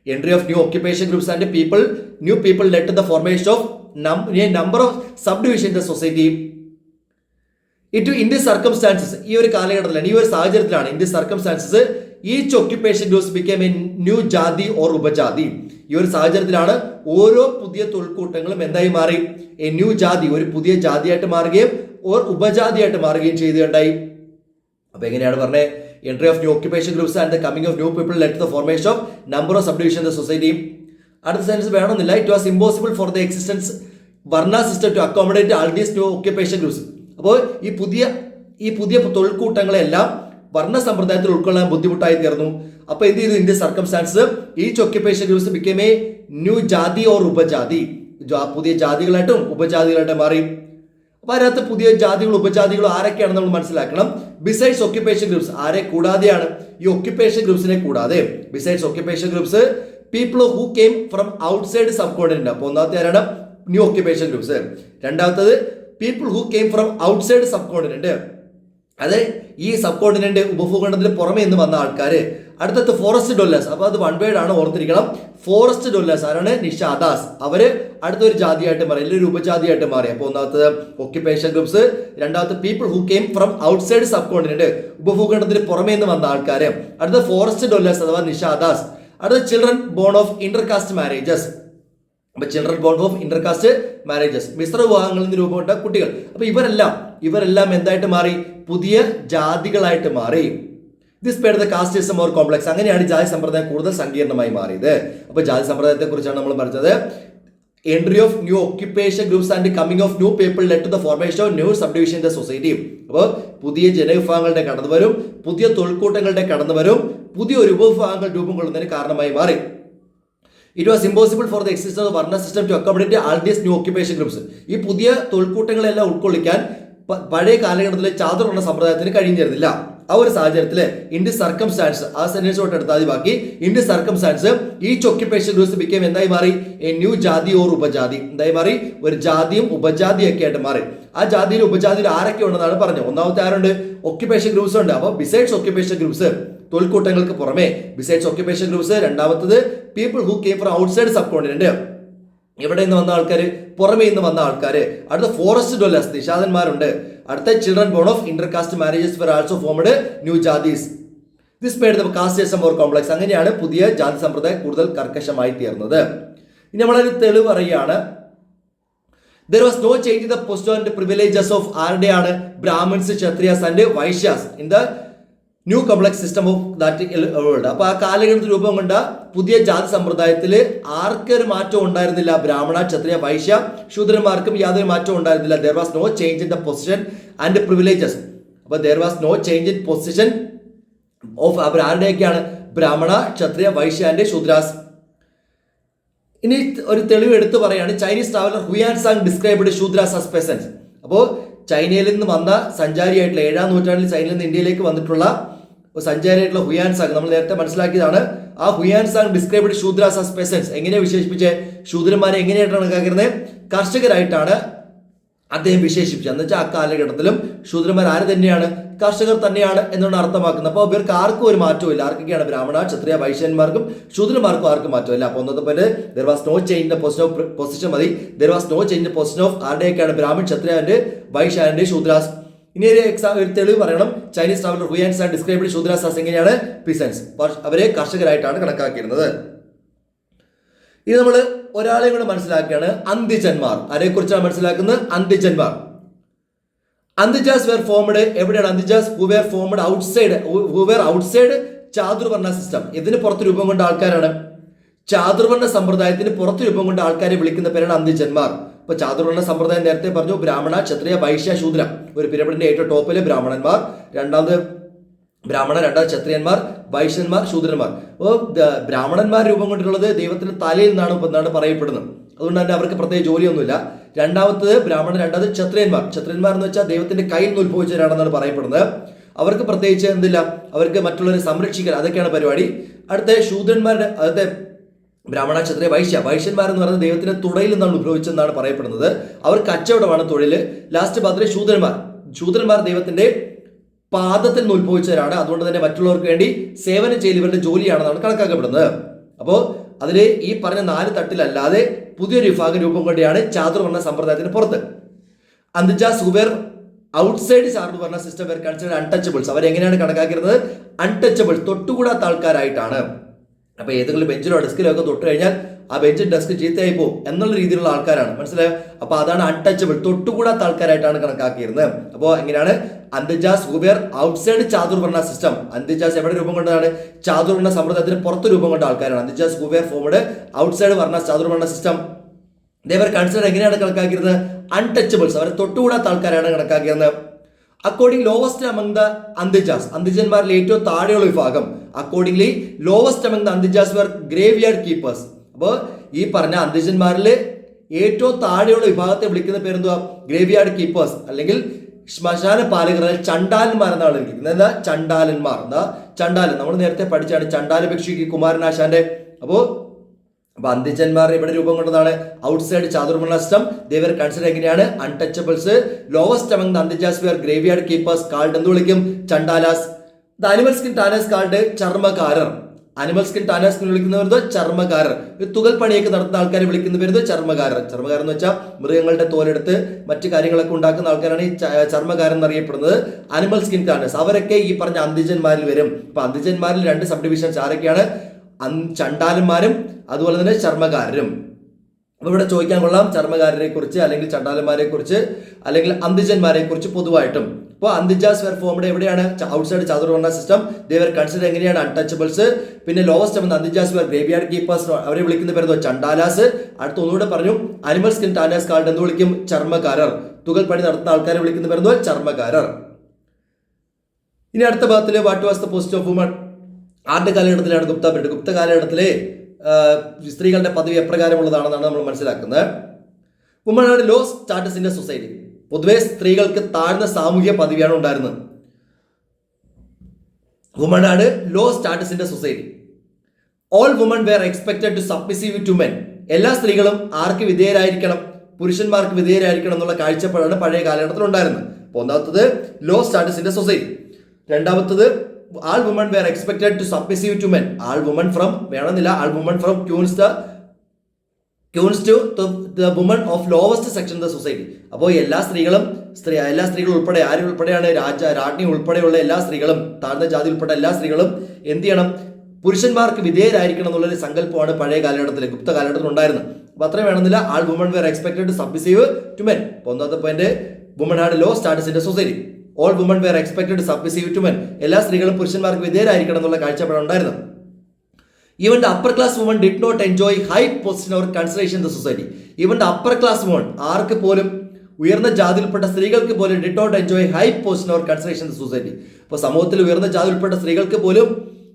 Entry of new occupation groups and people new people led the formation of number of subdivision the society it in the circumstances ഈ ഒരു കാലഘട്ടത്തിലാണ് ഈ ഒരു സാഹചര്യത്തിലാണ് the circumstances each occupation groups became a new jati or upajati ഈ ഒരു സാഹചര്യത്തിലാണ് ഓരോ പുതിയ തൊഴിൽക്കൂട്ടങ്ങളും എന്തായി മാറി? എ ന്യൂ ജാതി ഒരു പുതിയ ജാതിയായിട്ട് മാറുകയും ഓർ ഉപജാതിയായിട്ട് മാറുകയും ചെയ്തുകൊണ്ടായി അപ്പൊ എങ്ങനെയാണ് പറഞ്ഞത് entry of new occupation groups and the coming of new people led the formation of number of subdivision the society അടുത്ത സെൻസ് വേണമെന്നില്ല. It was impossible for the existence varna system to accommodate all these new occupation groups അപ്പോൾ ഈ പുതിയ ഈ പുതിയ തൊഴിൽക്കൂട്ടങ്ങളെല്ലാം വർണ സമ്പ്രദായത്തിൽ ഉൾക്കൊള്ളാൻ ബുദ്ധിമുട്ടായി തീർന്നു അപ്പൊ എന്ത് ചെയ്തു? India circumstance each occupation groups became a new jati or upajati. പുതിയ ജാതികളായിട്ടും ഉപജാതികളായിട്ടും മാറി. അപ്പൊ അതിനകത്ത് പുതിയ ജാതികളും ഉപജാതികളും ആരൊക്കെയാണെന്ന് നമ്മൾ മനസ്സിലാക്കണം. ബിസൈഡ്സ് ഒക്യുപ്പേഷൻ ഗ്രൂപ്പ്സ് ആരെ കൂടാതെയാണ്? ഈ ഒക്യുപ്പേഷൻ ഗ്രൂപ്പ്സിനെ കൂടാതെ. Besides occupation groups people who came from outside subcontinent അപ്പോൾ ഒന്നാമത്തെ ആരാണ്? ന്യൂ ഒക്യുപ്പേഷൻ ഗ്രൂപ്പ്സ് രണ്ടാമത്തത് people who came from outside subcontinent അത് ഈ സബ് കോണ്ടിനെന്റ് ഉപഭൂഖണ്ഡത്തിന് പുറമേ നിന്ന് വന്ന ആൾക്കാർ അടുത്തത് ഫോറസ്റ്റ് ഡൊല്ലേഴ്സ് അപ്പോൾ അത് വൺ വേർഡ് ആണ് ഓർത്തിരിക്കണം. ഫോറസ്റ്റ് ഡൊല്ലേഴ്സ് ആരാണ്? നിഷാദാസ് അവർ അടുത്തൊരു ജാതിയായിട്ട് മാറി. അല്ലെങ്കിൽ ഒരു ഉപജാതിയായിട്ട് മാറി. അപ്പോൾ ഒന്നാമത്തത് ഓക്യുപ്പേഷൻ ഗ്രൂപ്പ്സ് രണ്ടാമത്തെ people who came from outside subcontinent ഉപഭൂഖണ്ഡത്തിന് പുറമേ നിന്ന് വന്ന ആൾക്കാർ അടുത്ത ഫോറസ്റ്റ് ഡൊല്ലേഴ്സ് അഥവാ നിഷാദാസ് അടുത്ത children born of intercaste marriages അപ്പൊ children born of intercaste marriages Mishra വിവാഹങ്ങളിൽ നിന്ന് രൂപപ്പെട്ട കുട്ടികൾ. അപ്പോൾ ഇവരെല്ലാം ഇവരെല്ലാം എന്തായിട്ട് മാറി? പുതിയ ജാതികളായിട്ട് മാറി. This paid the caste system or complex അങ്ങനെയാണ് ജാതി സമ്പ്രദായം കൂടുതൽ സങ്കീർണമായി മാറിയത്. അപ്പോൾ ജാതി സമ്പ്രദായത്തെ കുറിച്ചാണ് നമ്മൾ പറഞ്ഞത് entry of new occupation groups and coming of new people led to the formation of new subdivision the society അപ്പോൾ പുതിയ ജനവിഭാഗങ്ങളുടെ കടന്നുവരും പുതിയ തൊഴിൽക്കൂട്ടങ്ങളുടെ കടന്നുവരും പുതിയ ഒരു ഉപവിഭാഗങ്ങൾ രൂപം കൊള്ളുന്നതിന് കാരണമായി മാറി. It was impossible for the exist of varna system to accommodate all these new occupation groups ഈ പുതിയ തൊഴിൽക്കൂട്ടങ്ങളെല്ലാം ഉൾക്കൊള്ളിക്കാൻ പഴയ കാലഘട്ടത്തിലെ ചാതുർവർണ സമ്പ്രദായത്തിന് കഴിഞ്ഞിരുന്നില്ല. ആ ഒരു സാഹചര്യത്തിൽ ഇന്ത്യ സർക്കംസ്റ്റാൻസ് ആ സെന്റൻസ് തൊട്ട് എടുത്താൽ മതി ബാക്കി ഇന്ത്യ സർക്കംസ്റ്റാൻസ് ഈ ഒക്യുപേഷൻ ഗ്രൂപ്പ്സ് ബിക്കേം എന്തായി മാറി? A new jati or upajati. എന്തായി മാറി? ഒരു ജാതിയും ഉപജാതിയും ഒക്കെ ആയിട്ട് മാറി. ആ ജാതിയിൽ ഉപജാതിയിൽ ആരൊക്കെ ഉണ്ടെന്നാണ് പറഞ്ഞത്. ഒന്നാമത്തെ ആരുണ്ട്? ഒക്യുപേഷൻ ഗ്രൂപ്പ്സ് ഉണ്ട്. അപ്പോൾ ബിസൈഡ്സ് ഒക്യുപേഷൻ ഗ്രൂപ്പ്സ് തൊഴിൽക്കൂട്ടങ്ങൾക്ക് പുറമെ ബിസൈഡ്സ് ഓക്യുപ്പേഷൻ ഗ്രൂപ്പ്സ് രണ്ടാമത്തത് people who came from outside subcontinent എവിടെ നിന്ന് വന്ന ആൾക്കാർ പുറമെ നിന്ന് വന്ന ആൾക്കാർ അടുത്ത ഫോറസ്റ്റ് ഡൊല്ലേഴ്സ് നിഷാദന്മാരുണ്ട്. അടുത്ത children born of intercaste marriages for also formed new jatis this made the caste system more complex അങ്ങനെയാണ് പുതിയ ജാതി സമ്പ്രദായം കൂടുതൽ കർക്കശമായി തീർന്നത്. ഇനി നമ്മളൊരു തെളിവ് പറയുകയാണ് there was no change in the position and privileges of ആരുടെയാണ് Brahmins Kshatriyas and Vaishyas. In the new complex system of that world അപ്പൊ ആ കാലഘട്ടത്തിൽ രൂപം കൊണ്ട പുതിയ ജാതി സമ്പ്രദായത്തിൽ ആർക്കൊരു മാറ്റം ഉണ്ടായിരുന്നില്ല. ബ്രാഹ്മണ ക്ഷത്രിയ വൈശ്യ ശൂദ്രന്മാർക്കും യാതൊരു മാറ്റവും ഉണ്ടായിരുന്നില്ല. There was no change in the position and privileges അപ്പൊ there was no change in position of അവർ ആരുടെയൊക്കെയാണ്? ബ്രാഹ്മണ ക്ഷത്രിയ വൈശ്യ ആൻഡ് ശൂദ്രാസ്. ഇനി ഒരു തെളിവ് എടുത്തു പറയാണ്. Chinese traveller Hiuen Tsang described Shudras as peasants അപ്പോൾ ചൈനയിൽ നിന്ന് വന്ന സഞ്ചാരിയായിട്ടുള്ള ഏഴാം നൂറ്റാണ്ടിൽ ചൈനയിൽ നിന്ന് ഇന്ത്യയിലേക്ക് വന്നിട്ടുള്ള ഒരു സഞ്ചാരിയായിട്ടുള്ള ഹുയാൻ സാങ് നമ്മൾ നേരത്തെ മനസ്സിലാക്കിയതാണ്. ആ Hiuen Tsang described Shudras as peasants എങ്ങനെ വിശേഷിപ്പിച്ച്? ശൂദ്രന്മാരെ എങ്ങനെയായിട്ടാണ് കണക്കാക്കുന്നത്? കർഷകരായിട്ടാണ് അദ്ദേഹം വിശേഷിപ്പിച്ചത്. എന്ന് വെച്ചാൽ ആ കാലഘട്ടത്തിലും ശൂദ്രന്മാർ ആര് തന്നെയാണ്? കർഷകർ തന്നെയാണ് എന്നാണ് അർത്ഥമാക്കുന്നത്. അപ്പോൾ ഇവർക്ക് ആർക്കും ഒരു മാറ്റവും ഇല്ല ആർക്കൊക്കെയാണ് ബ്രാഹ്മണ ക്ഷത്രിയ വൈശ്യന്മാർക്കും ശൂദ്രന്മാർക്കും ആർക്കും മാറ്റമില്ല അപ്പോൾ ഒന്നത്തെ പോലെ there was no change position of position മതി. There was no change position of ആരുടെയൊക്കെയാണ്? Brahmin ക്ഷത്രിയന്റെ വൈശ്യാന്റെ ശൂദ്രാസ് ഇനി ഒരു എക്സാം ഒരു തെളിവ് പറയണം. Chinese traveller Hiuen's and described Shudras as എങ്ങനെയാണ് പിസൻസ് അവരെ കർഷകരായിട്ടാണ് കണക്കാക്കിയിരുന്നത്. ഇനി നമ്മൾ ഒരാളെ കൂടെ മനസ്സിലാക്കുകയാണ്. അന്തിജന്മാർ. ആരെക്കുറിച്ചാണ് മനസ്സിലാക്കുന്നത്? അന്തിജന്മാർ. അന്തിജാസ് വെയർ ഫോംഡ് എവിടെയാണ് Antyajas? Who were formed outside who were outside chaturvarna system ഇതിന് പുറത്ത് രൂപം കൊണ്ട ആൾക്കാരാണ്. ചാതുർവർണ സമ്പ്രദായത്തിന് പുറത്ത് രൂപം കൊണ്ട ആൾക്കാരെ വിളിക്കുന്ന പേരാണ് അന്തിജന്മാർ. ഇപ്പൊ ചാതുർവർണ സമ്പ്രദായം നേരത്തെ പറഞ്ഞു ബ്രാഹ്മണ ക്ഷത്രിയ വൈശ്യ ശൂദ്ര. ഒരു പിരമിഡിന്റെ ഏറ്റവും ടോപ്പിലെ ബ്രാഹ്മണന്മാർ രണ്ടാമത് ബ്രാഹ്മണ രണ്ടാമത് ക്ഷത്രിയന്മാർ വൈശ്യന്മാർ ശൂദ്രന്മാർ. അപ്പോൾ ബ്രാഹ്മണന്മാർ രൂപം കൊണ്ടിട്ടുള്ളത് ദൈവത്തിന്റെ തലയിൽ നിന്നാണ് എന്നാണ് പറയപ്പെടുന്നത്. അതുകൊണ്ട് തന്നെ അവർക്ക് പ്രത്യേക ജോലിയൊന്നുമില്ല. രണ്ടാമത്തത് ബ്രാഹ്മണ രണ്ടാമത് ക്ഷത്രിയന്മാർ. ക്ഷത്രിയന്മാർ എന്ന് വെച്ചാൽ ദൈവത്തിന്റെ കയ്യിൽ നിന്ന് ഉത്ഭവിച്ചവരാണെന്നാണ് പറയപ്പെടുന്നത്. അവർക്ക് പ്രത്യേകിച്ച് എന്തില്ല? അവർക്ക് മറ്റുള്ളവരെ സംരക്ഷിക്കൽ അതൊക്കെയാണ് പരിപാടി. അടുത്ത ശൂദ്രന്മാരുടെ അടുത്ത ബ്രാഹ്മണ ക്ഷത്രിയ വൈശ്യ വൈശ്യന്മാർ എന്ന് പറയുന്നത് ദൈവത്തിന്റെ തുടയിൽ നിന്നാണ് ഉത്ഭവിച്ചെന്നാണ് പറയപ്പെടുന്നത്. അവർ കച്ചവടമാണ് തൊഴിൽ ലാസ്റ്റ് പാത്രേ ശൂദ്രന്മാർ. ശൂദ്രന്മാർ ദൈവത്തിന്റെ പാദത്തിൽ നിന്ന് ഉത്ഭവിച്ചവരാണ്. അതുകൊണ്ട് തന്നെ മറ്റുള്ളവർക്ക് വേണ്ടി സേവനം ചെയ്യൽ ഇവരുടെ ജോലിയാണെന്നാണ് കണക്കാക്കപ്പെടുന്നത്. അപ്പോൾ അതിൽ ഈ പറഞ്ഞ നാല് തട്ടിലല്ലാതെ പുതിയൊരു വിഭാഗം രൂപം കൊണ്ടിയാണ് ചാതുർവർണ സമ്പ്രദായത്തിന് പുറത്ത്. Antyaja Zubair outside chaturvarna system were consider untouchables അവരെങ്ങനെയാണ് കണക്കാക്കുന്നത് അൺടച്ചബിൾ തൊട്ടുകൂടാത്ത ആൾക്കാരായിട്ടാണ്. അപ്പൊ ഏതെങ്കിലും ബെഞ്ചിലോ ഡെസ്കിലോ ഒക്കെ തൊട്ട് കഴിഞ്ഞാൽ ആ ബെഞ്ച് ഡെസ്ക് ചീത്തയായി പോകും എന്നുള്ള രീതിയിലുള്ള ആൾക്കാരാണ്. മനസ്സിലായോ? അപ്പൊ അതാണ് അൺടച്ചബിൾ തൊട്ടുകൂടാത്ത ആൾക്കാരായിട്ടാണ് കണക്കാക്കിയിരുന്നത്. അപ്പോൾ എങ്ങനെയാണ്? അന്തജാസ് ഹുബേർ ഔട്ട്സൈഡ് ഭരണ സിസ്റ്റം അന്തജാസ് എവിടെ രൂപം കൊണ്ടതാണ്? ചാതുർവർണ സമ്പ്രദായത്തിന് പുറത്ത് രൂപം കൊണ്ട ആൾക്കാരാണ്. അന്തജാസ് ഹുബേർ ഫോമഡ് ഔട്ട്സൈഡ് വർണ ഭരണ സിസ്റ്റം ദേവർ കൺസിഡർ എങ്ങനെയാണ് കണക്കാക്കിയിരുന്നത്? അൺടച്ചബിൾസ് അവരെ തൊട്ടുകൂടാത്ത ആൾക്കാരാണ് കണക്കാക്കിയിരുന്നത്. According lowest among the Antyajas അന്തിജന്മാരിൽ ഏറ്റവും താഴെയുള്ള വിഭാഗം. Accordingly lowest among the Antyajas were graveyard keepers അപ്പോൾ ഈ പറഞ്ഞ അന്തിജന്മാരിൽ ഏറ്റവും താഴെയുള്ള വിഭാഗത്തെ വിളിക്കുന്ന പേരെന്തുവാ? ഗ്രേവ് യാർഡ് കീപ്പേഴ്സ് അല്ലെങ്കിൽ ശ്മശാന പാലകർ ചണ്ടാലന്മാർ എന്നാണ് വിളിക്കുന്നത്. എന്താ? ചണ്ടാലന്മാർ എന്താ? ചണ്ടാലൻ നമ്മൾ നേരത്തെ പഠിച്ചാണ് ചണ്ടാല ഭിക്ഷുക്ക് കുമാരനാശാന്റെ. അപ്പോൾ അപ്പൊ അന്ത്യജന്മാർ ഇവിടെ രൂപം കൊണ്ടതാണ് outside chaturvarna system they were consider എങ്ങനെയാണ്? Untouchables lowest among antyajas were graveyard keepers called എന്ത് വിളിക്കും? Chandalas. The animal skin tanners called ചർമ്മകാരർ. Animal skin tanners എന്ന് വിളിക്കുന്നവരുന്നത് ചർമ്മകാരർ. തുകൽ പണിയൊക്കെ നടത്തുന്ന ആൾക്കാരെ വിളിക്കുന്ന പേരുന്നത് ചർമ്മകാരർ. ചർമ്മകാരൻ എന്ന് വെച്ചാൽ മൃഗങ്ങളുടെ തോലെടുത്ത് മറ്റു കാര്യങ്ങളൊക്കെ ഉണ്ടാക്കുന്ന ആൾക്കാരാണ് ഈ ചർമ്മകാരൻ എന്നറിയപ്പെടുന്നത്. അനിമൽ സ്കിൻ ടാനേഴ്സ് അവരൊക്കെ ഈ പറഞ്ഞ അന്തിജന്മാരിൽ വരും. അപ്പൊ അന്തിജന്മാരിൽ രണ്ട് സബ് ഡിവിഷൻസ് ആരൊക്കെയാണ്? ചണ്ടാലന്മാരും അതുപോലെ തന്നെ ചർമ്മകാരരും. ഇവിടെ ചോദിക്കാൻ കൊള്ളാം ചർമ്മകാരരെ കുറിച്ച് അല്ലെങ്കിൽ ചണ്ടാലന്മാരെ കുറിച്ച് അല്ലെങ്കിൽ അന്തിജന്മാരെ കുറിച്ച് പൊതുവായിട്ടും. ഇപ്പോൾ അന്തിജാസ് വെർ ഫോംഡ് എവിടെയാണ്? Outside chaturvarna system they were consider എങ്ങനെയാണ്? അൺടച്ചബിൾസ് പിന്നെ ലോവസ്റ്റ് എന്ന അന്തിജാസ് വെർ ഗ്രേവിയാർഡ് കീപ്പേഴ്സ് അവരെ വിളിക്കുന്ന പേര് ചണ്ടാലാസ്. അടുത്ത ഒന്നുകൂടെ പറഞ്ഞു അനിമൽ സ്കിൻ ടാനാസ് കാർഡ് എന്ന് വിളിക്കും? ചർമ്മകാരർ. തുകൽ പണി നടത്തുന്ന ആൾക്കാരെ വിളിക്കുന്ന പേര് ചർമ്മകാരർ. ഇനി അടുത്ത ഭാഗത്തിൽ what was the post of woman ആരുടെ കാലഘട്ടത്തിലാണ് ഗുപ്ത പീരീഡ് ഗുപ്ത കാലഘട്ടത്തിലെ സ്ത്രീകളുടെ പദവി എപ്രകാരമുള്ളതാണെന്നാണ് നമ്മൾ മനസ്സിലാക്കുന്നത്. ഉമ്മനാട് ലോ സ്റ്റാറ്റസ് സൊസൈറ്റി. പൊതുവെ സ്ത്രീകൾക്ക് താഴ്ന്ന സാമൂഹിക പദവിയാണ് ഉണ്ടായിരുന്നത്. ആണ് low status society. All woman were expected to submissive to men എല്ലാ സ്ത്രീകളും ആർക്ക് വിധേയരായിരിക്കണം? പുരുഷന്മാർക്ക് വിധേയരായിരിക്കണം എന്നുള്ള കാഴ്ചപ്പാടാണ് പഴയ കാലഘട്ടത്തിൽ ഉണ്ടായിരുന്നത് ഒന്നാമത്തത് ലോ സ്റ്റാറ്റസിന്റെ സൊസൈറ്റി. രണ്ടാമത്തത് all woman were expected to submissive to men all woman from വേണമെന്നില്ല all woman from queens the queens to the woman of lowest section the society അപ്പോൾ എല്ലാ സ്ത്രീകളും സ്ത്രീ എല്ലാ സ്ത്രീകളും ഉൾപ്പെടെ ആരും ഉൾപ്പെടെയാണ്? രാജ രാജ്ഞി ഉൾപ്പെടെയുള്ള എല്ലാ സ്ത്രീകളും താഴ്ന്ന ജാതി ഉൾപ്പെട്ട എല്ലാ സ്ത്രീകളും എന്ത് ചെയ്യണം? പുരുഷന്മാർക്ക് വിധേയരായിരിക്കണം എന്നുള്ളൊരു സങ്കല്പമാണ് പഴയ കാലഘട്ടത്തിൽ ഗുപ്ത കാലഘട്ടത്തിൽ ഉണ്ടായിരുന്നത്. അപ്പൊ അത്രയും വേണമെന്നില്ല all woman were expected to submissive to men ഒന്നാമത്തെ point woman had low status in the society all woman were expected submissive to men എല്ലാ സ്ത്രീകളും പുരുഷന്മാർക്ക് വിധേയരായിരിക്കണം എന്നുള്ള കാഴ്ചപ്പാട് ഉണ്ടായിരുന്നു even the upper class woman did not enjoy high position or consideration the society even the upper class woman ആർക്ക് പോലും ഉയർന്ന ജാതിയിൽപ്പെട്ട സ്ത്രീകൾക്ക് പോലും did not enjoy high position or consideration the society അപ്പോൾ സമൂഹത്തിൽ ഉയർന്ന ജാതിയിൽപ്പെട്ട സ്ത്രീകൾക്ക് പോലും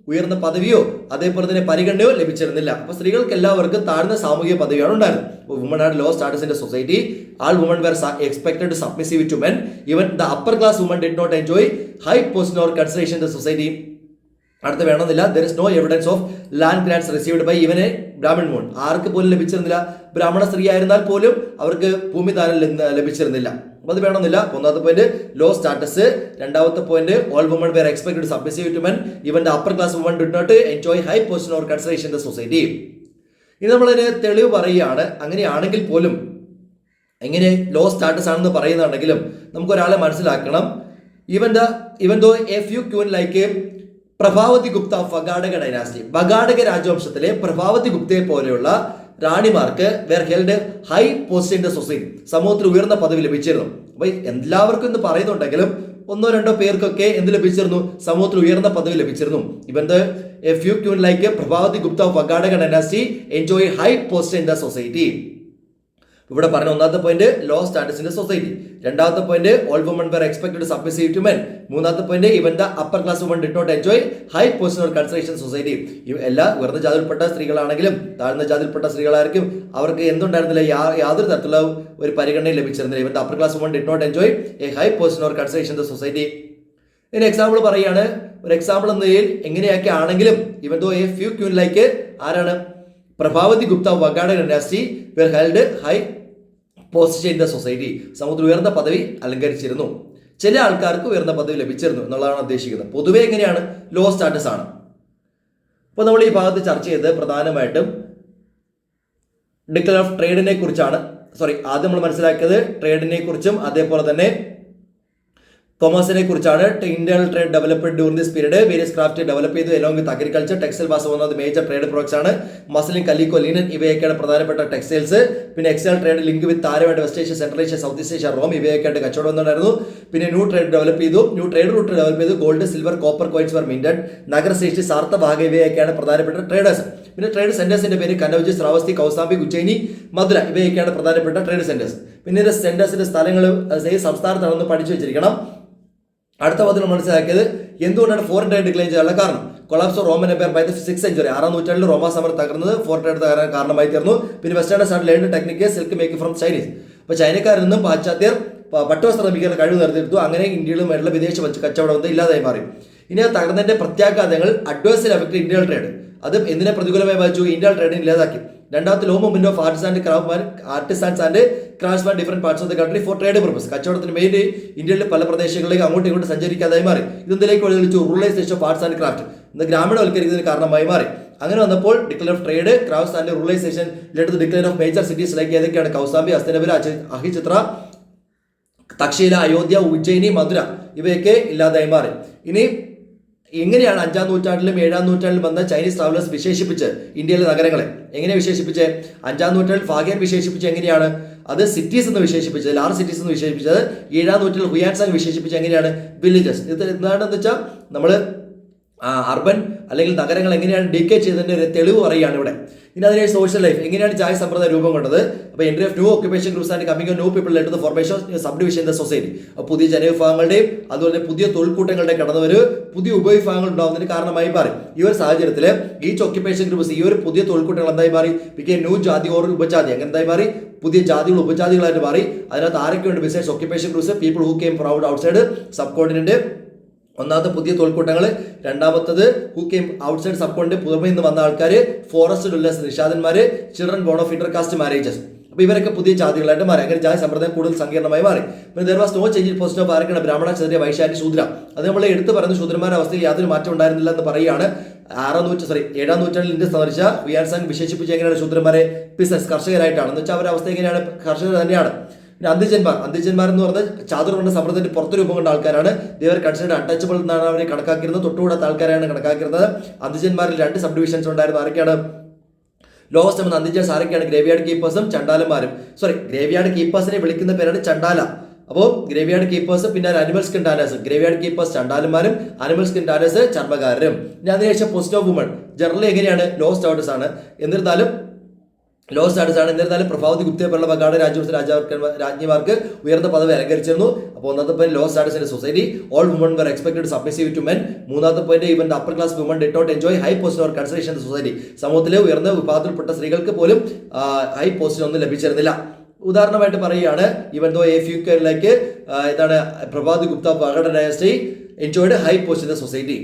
ഉയർന്ന പദവിയോ അതേപോലെ തന്നെ പരിഗണനയോ ലഭിച്ചിരുന്നില്ല. അപ്പോൾ സ്ത്രീകൾക്ക് എല്ലാവർക്കും താഴ്ന്ന സാമൂഹിക പദവിയാണ് ഉണ്ടായിരുന്നത്. അപ്പോൾ woman and low status in society all woman were expected submissive to men even the upper class woman did not enjoy high position or consideration the society അടുത്ത വേണമെന്നില്ല. There is no evidence of land grants received by ഇവനെ ബ്രാഹ്മൺ മോൺ ആർക്ക് പോലും ലഭിച്ചിരുന്നില്ല. ബ്രാഹ്മണ സ്ത്രീ ആയിരുന്നാൽ പോലും അവർക്ക് ഭൂമിദാനം ലഭിച്ചിരുന്നില്ല. അത് വേണമെന്നില്ല ഒന്നാമത്തെ പോയിന്റ് ലോ സ്റ്റാറ്റസ് രണ്ടാമത്തെ point all woman were expected submissive to men even upper class woman did not enjoy high position or consideration in the society ഇനി നമ്മളതിന് തെളിവ് പറയുകയാണ്. അങ്ങനെയാണെങ്കിൽ പോലും എങ്ങനെ ലോ സ്റ്റാറ്റസ് ആണെന്ന് പറയുന്നുണ്ടെങ്കിലും നമുക്ക് ഒരാളെ മനസ്സിലാക്കണം. Even the even though a few queen like Prabhavati Gupta Vakataka dynasty Vakataka രാജവംശത്തിലെ പ്രഭാവതി ഗുപ്തയെ പോലെയുള്ള റാണിമാർക്ക് were held high post in the society സമൂഹത്തിൽ ഉയർന്ന പദവി ലഭിച്ചിരുന്നു. അപ്പൊ എല്ലാവർക്കും എന്ന് പറയുന്നുണ്ടെങ്കിലും ഒന്നോ രണ്ടോ പേർക്കൊക്കെ എന്ത് ലഭിച്ചിരുന്നു? സമൂഹത്തിൽ ഉയർന്ന പദവി ലഭിച്ചിരുന്നു. Even a few queen like Prabhavati Gupta Vakataka dynasty enjoy high post in the society ഇവിടെ പറഞ്ഞ ഒന്നാമത്തെ പോയിന്റ് ലോ സ്റ്റാറ്റസിന്റെ സൊസൈറ്റി രണ്ടാമത്തെ point all woman were expected submissive to men മൂന്നാമത്തെ point even the upper class woman did not enjoy high position consideration society എല്ലാ ഉയർന്ന ജാതിയിൽപ്പെട്ട സ്ത്രീകളാണെങ്കിലും താഴ്ന്ന ജാതിയിൽപ്പെട്ട സ്ത്രീകളായിരിക്കും അവർക്ക് എന്തുണ്ടായിരുന്നില്ല? യാതൊരു തരത്തിലുള്ള ഒരു പരിഗണനയും ലഭിച്ചിരുന്നില്ല. Even the upper class woman did not enjoy a high position or consideration the society ഇതിന് എക്സാമ്പിൾ പറയുകയാണ്. ഒരു എക്സാമ്പിൾ എന്ന നിലയിൽ എങ്ങനെയൊക്കെ ആണെങ്കിലും even though a few queen like ആരാണ്? Prabhavati Gupta Vakataka dynasty were held high post ചെയ്ത society സമൂഹത്തിൽ ഉയർന്ന പദവി അലങ്കരിച്ചിരുന്നു. ചില ആൾക്കാർക്ക് ഉയർന്ന പദവി ലഭിച്ചിരുന്നു എന്നുള്ളതാണ് ഉദ്ദേശിക്കുന്നത്. പൊതുവെ എങ്ങനെയാണ്? ലോ സ്റ്റാറ്റസ് ആണ്. അപ്പോൾ നമ്മൾ ഈ ഭാഗത്ത് ചർച്ച ചെയ്ത് പ്രധാനമായിട്ടും ഡിക്ലർ ഓഫ് ട്രേഡിനെ കുറിച്ചാണ്. സോറി ആദ്യം നമ്മൾ മനസ്സിലാക്കിയത് ട്രേഡിനെ കുറിച്ചും അതേപോലെ തന്നെ കൊമേഴ്സിനെ കുറിച്ചാണ് internal trade developed during this period various craft develop ചെയ്തു along with agriculture textile bass വന്നത് മേജർ ട്രേഡ് പ്രോഡക്ട്സ് ആണ്. മസ്ലിൻ കലിക്കോ ലിനൻ ഇവയൊക്കെയാണ് പ്രധാനപ്പെട്ട ടെക്സ്റ്റൈൽസ് പിന്നെ എക്സ്റ്റൈൽ trade link with താരമായിട്ട് West Asia Central Asia South East Asia Rome ഇവയൊക്കെയായിട്ട് കച്ചവടം വന്നിട്ടുണ്ടായിരുന്നു. പിന്നെ new trade develop ചെയ്തു. ന്യൂ ട്രേഡ് റൂട്ട് ഡെവലപ്പ് ചെയ്തു. Gold silver copper coins were nagarashreshthi sartha ഭാഗ ഇവയൊക്കെയാണ് പ്രധാനപ്പെട്ട ട്രേഡേഴ്സ് പിന്നെ ട്രേഡ് സെന്റേഴ്സിന്റെ പേര് കനൌജ് ശ്രാവസ്തി കൗസാംബി ഉജ്ജയിനി മധുര ഇവയൊക്കെയാണ് പ്രധാനപ്പെട്ട ട്രേഡ് സെന്റേഴ്സ് പിന്നെ സെന്റേഴ്സിന്റെ സ്ഥലങ്ങൾ സംസ്ഥാനത്താണെന്ന് പഠിച്ചു വെച്ചിരിക്കണം. അടുത്ത പതിൽ മനസ്സിലാക്കിയത് എന്തുകൊണ്ടാണ് ഫോർ ട്രേഡ് ഡിക്ലൈൻ ചെയ്യാനുള്ള കാരണം? Collapse of Roman Empire by the six century ആറാം നൂറ്റാണ്ടിൽ റോമാ സമരം തകർന്നത് ഫോർ ട്രേഡ് തകരാൻ കാരണമായി തീർന്നു. പിന്നെ western start learn technique silk making from Chinese അപ്പോൾ ചൈനക്കാരിൽ നിന്നും പാശ്ചാത്യർ പട്ടവസ്ത്ര നിർമ്മിക്കാൻ കഴിവ് നിർത്തിയെടുത്തു അങ്ങനെ ഇന്ത്യയിലുമായിട്ടുള്ള വിദേശ കച്ചവടം ഇല്ലാതായി മാറി. ഇനി ആ തകർന്നതിന്റെ പ്രത്യാഘാതങ്ങൾ അഡ്വേഴ്സിൽ അഫക്ട് ഇന്ത്യൻ ട്രേഡ് അത് എന്തിനെ പ്രതികൂലമായി ബാധിച്ചു? ഇന്ത്യൻ ട്രേഡിനെ ഇല്ലാതാക്കി. രണ്ടാമത്തെ low movement of arts and craft artisans and work different parts of the country for trade purpose കച്ചവടത്തിന് വേണ്ടി ഇന്ത്യയിലെ പല പ്രദേശങ്ങളിലേക്ക് അങ്ങോട്ടും ഇങ്ങോട്ടും സഞ്ചരിക്കാതായി മാറി. ഇതിലേക്ക് വഴിതെളിച്ചു ruralisation of arts and craft ഇന്ന് ഗ്രാമീണവൽക്കരിക്കുന്നതിന് കാരണമായി മാറി. അങ്ങനെ വന്നപ്പോൾ decline of trade craft and ruralisation led decline of major cities like ഏതൊക്കെയാണ്? കൗസാംബി അസ്തനപുര അഹിചിത്ര തക്ഷീല അയോധ്യ ഉജ്ജയിനി മധുര. ഇവയൊക്കെ ഇല്ലാതായി മാറി. ഇനി എങ്ങനെയാണ് അഞ്ചാം നൂറ്റാണ്ടിലും ഏഴാം നൂറ്റാണ്ടിലും വന്ന ചൈനീസ് ട്രാവലേഴ്സ് വിശേഷിപ്പിച്ച് ഇന്ത്യയിലെ നഗരങ്ങളെ? എങ്ങനെ വിശേഷിപ്പിച്ച്? അഞ്ചാം നൂറ്റാണ്ടിൽ ഫാഗിയൻ വിശേഷിപ്പിച്ച് എങ്ങനെയാണ്? അത് സിറ്റീസ് എന്ന് വിശേഷിപ്പിച്ചത് ലാർജ് സിറ്റീസ് എന്ന് വിശേഷിപ്പിച്ചത് ഏഴാം നൂറ്റാണ്ടിൽ ഹുയാൻസാങ് വിശേഷിപ്പിച്ച് എങ്ങനെയാണ്? വില്ലേജസ് ഇത് എന്താണെന്ന് വെച്ചാൽ നമ്മൾ അർബൻ അല്ലെങ്കിൽ നഗരങ്ങൾ എങ്ങനെയാണ് ഡീക്കേ ചെയ്തതിന്റെ ഒരു തെളിവ് പറയുകയാണ് ഇവിടെ. ഇനി അതിനെ സോഷ്യൽ ലൈഫ് എങ്ങനെയാണ് ചായ സമ്പ്രദായം രൂപം കൊണ്ടത്? അപ്പോൾ entry of new occupation groups and coming new people let formation sub division the society പുതിയ ജനവിഭാഗങ്ങളുടെയും അതുപോലെ തന്നെ പുതിയ തൊഴിൽക്കൂട്ടങ്ങളുടെ കടന്നുവരവ് പുതിയ ഉപവിഭാഗങ്ങൾ ഉണ്ടാവുന്നതിന് കാരണമായി മാറി. ഈ ഒരു സാഹചര്യത്തിൽ ഈ ഓക്യുപേഷൻ ഗ്രൂപ്പ്സ് ഈ ഒരു പുതിയ തൊഴിൽക്കൂട്ടങ്ങൾ എന്തായി മാറി? Became new jati or upajati. അങ്ങനെ എന്തായി മാറി? പുതിയ ജാതികൾ ഉപജാതികളായിട്ട് മാറി. അതിനകത്ത് ആരൊക്കെയുണ്ട് business occupation groups people who came proud outside sub coordinate ഒന്നാമത്തെ പുതിയ തൊഴിൽക്കൂട്ടങ്ങൾ രണ്ടാമത്തത് ഹൂ കെയിം ഔട്ട്സൈഡ് സബ് പുറമെ നിന്ന് വന്ന ആൾക്കാർ forest dwellers നിഷാദന്മാർ children born of intercaste marriages അപ്പോൾ ഇവരൊക്കെ പുതിയ ജാതികളായിട്ട് മാറി. അങ്ങനെ ജാതി സമ്പ്രദായം കൂടുതൽ സങ്കീർണമായി മാറി. പിന്നെ there was no change post of ആരൊക്കെയാണ്? ബ്രാഹ്മണ ക്ഷത്രിയ വൈശാലി ശൂദ്ര. അത് നമ്മൾ എടുത്തു പറയുന്ന ശൂദ്രന്മാരുടെ അവസ്ഥയിൽ യാതൊരു മാറ്റം ഉണ്ടായിരുന്നില്ല എന്ന് പറയുകയാണ് ആറാം നൂറ്റ സോറി ഏഴാം നൂറ്റാണ്ടിൽ ഇന്ത്യ സന്ദർശിച്ച വിയാൻസാങ് വിശേഷിപ്പിച്ച എങ്ങനെയാണ് ശൂദ്രന്മാരെ ബിസിനസ് കർഷകരായിട്ടാണ്. എന്ന് വെച്ചാൽ അവരുടെ അവസ്ഥ എങ്ങനെയാണ്? കർഷകർ തന്നെയാണ്. പിന്നെ അന്ത്യജന്മാർ. അന്ത്യജന്മാർ എന്ന് പറഞ്ഞാൽ ചാതുർവർണ സമ്പ്രദായത്തിന്റെ പുറത്ത് രൂപം കൊണ്ട ആൾക്കാരാണ്. ദേവർ കൺസിഡർ അൺടച്ചബിൾ എന്നാണ് അവരെ കണക്കാക്കിയിരുന്നത്. തൊട്ടുകൂടാത്ത ആൾക്കാരാണ് കണക്കാക്കിയിരുന്നത്. അന്ത്യജന്മാരിൽ രണ്ട് സബ് ഡിവിഷൻസ് ഉണ്ടായിരുന്നു. ആരൊക്കെയാണ്? ലോവസ്റ്റ് എന്ന അന്ത്യജൻസ് ആരൊക്കെയാണ് ഗ്രേവിയാർഡ് കീപ്പേഴ്സും ചണ്ടാലന്മാരും സോറി ഗ്രേവിയാർഡ് കീപ്പേഴ്സിനെ വിളിക്കുന്ന പേരാണ് ചണ്ടാല അപ്പോൾ ഗ്രേവിയാർഡ് കീപ്പേഴ്സ് പിന്നെ animal skin tanners graveyard keepers ചണ്ടാലന്മാരും animal skin tanners ചർമ്മകാരരും. പിന്നെ അതിനുശേഷം പോസ്റ്റ് ഓഫ് വുമൺ ജനറലി എങ്ങനെയാണ്? ലോ സ്റ്റാറ്റസ് ആണ്. എന്നിരുന്നാലും ലോ സ്റ്റാറ്റസ് ആണ്. എന്നിരുന്നാലും പ്രഭാവതി ഗുപ്തയെ പോലുള്ള ബംഗാള രാജ്യവംശ രാജാവർക്ക് രാജ്ഞിമാർക്ക് ഉയർന്ന പദവി അലങ്കരിച്ചിരുന്നു. അപ്പോൾ ഒന്നാമത്തെ point low status in society all woman were expected submissive to men മൂന്നാമത്തെ point even upper class woman did not enjoy high post or consideration society സമൂഹത്തിലെ ഉയർന്ന വിഭാഗത്തിൽപ്പെട്ട സ്ത്രീകൾക്ക് പോലും ഹൈ പോസ്റ്റിൽ ഒന്നും ലഭിച്ചിരുന്നില്ല. ഉദാഹരണമായിട്ട് പറയുകയാണ് ഇവൻ ദോ എ ഫ്യൂക്കറിലേക്ക് ഇതാണ് Prabhavati Gupta പകട dynasty enjoyed high post in the society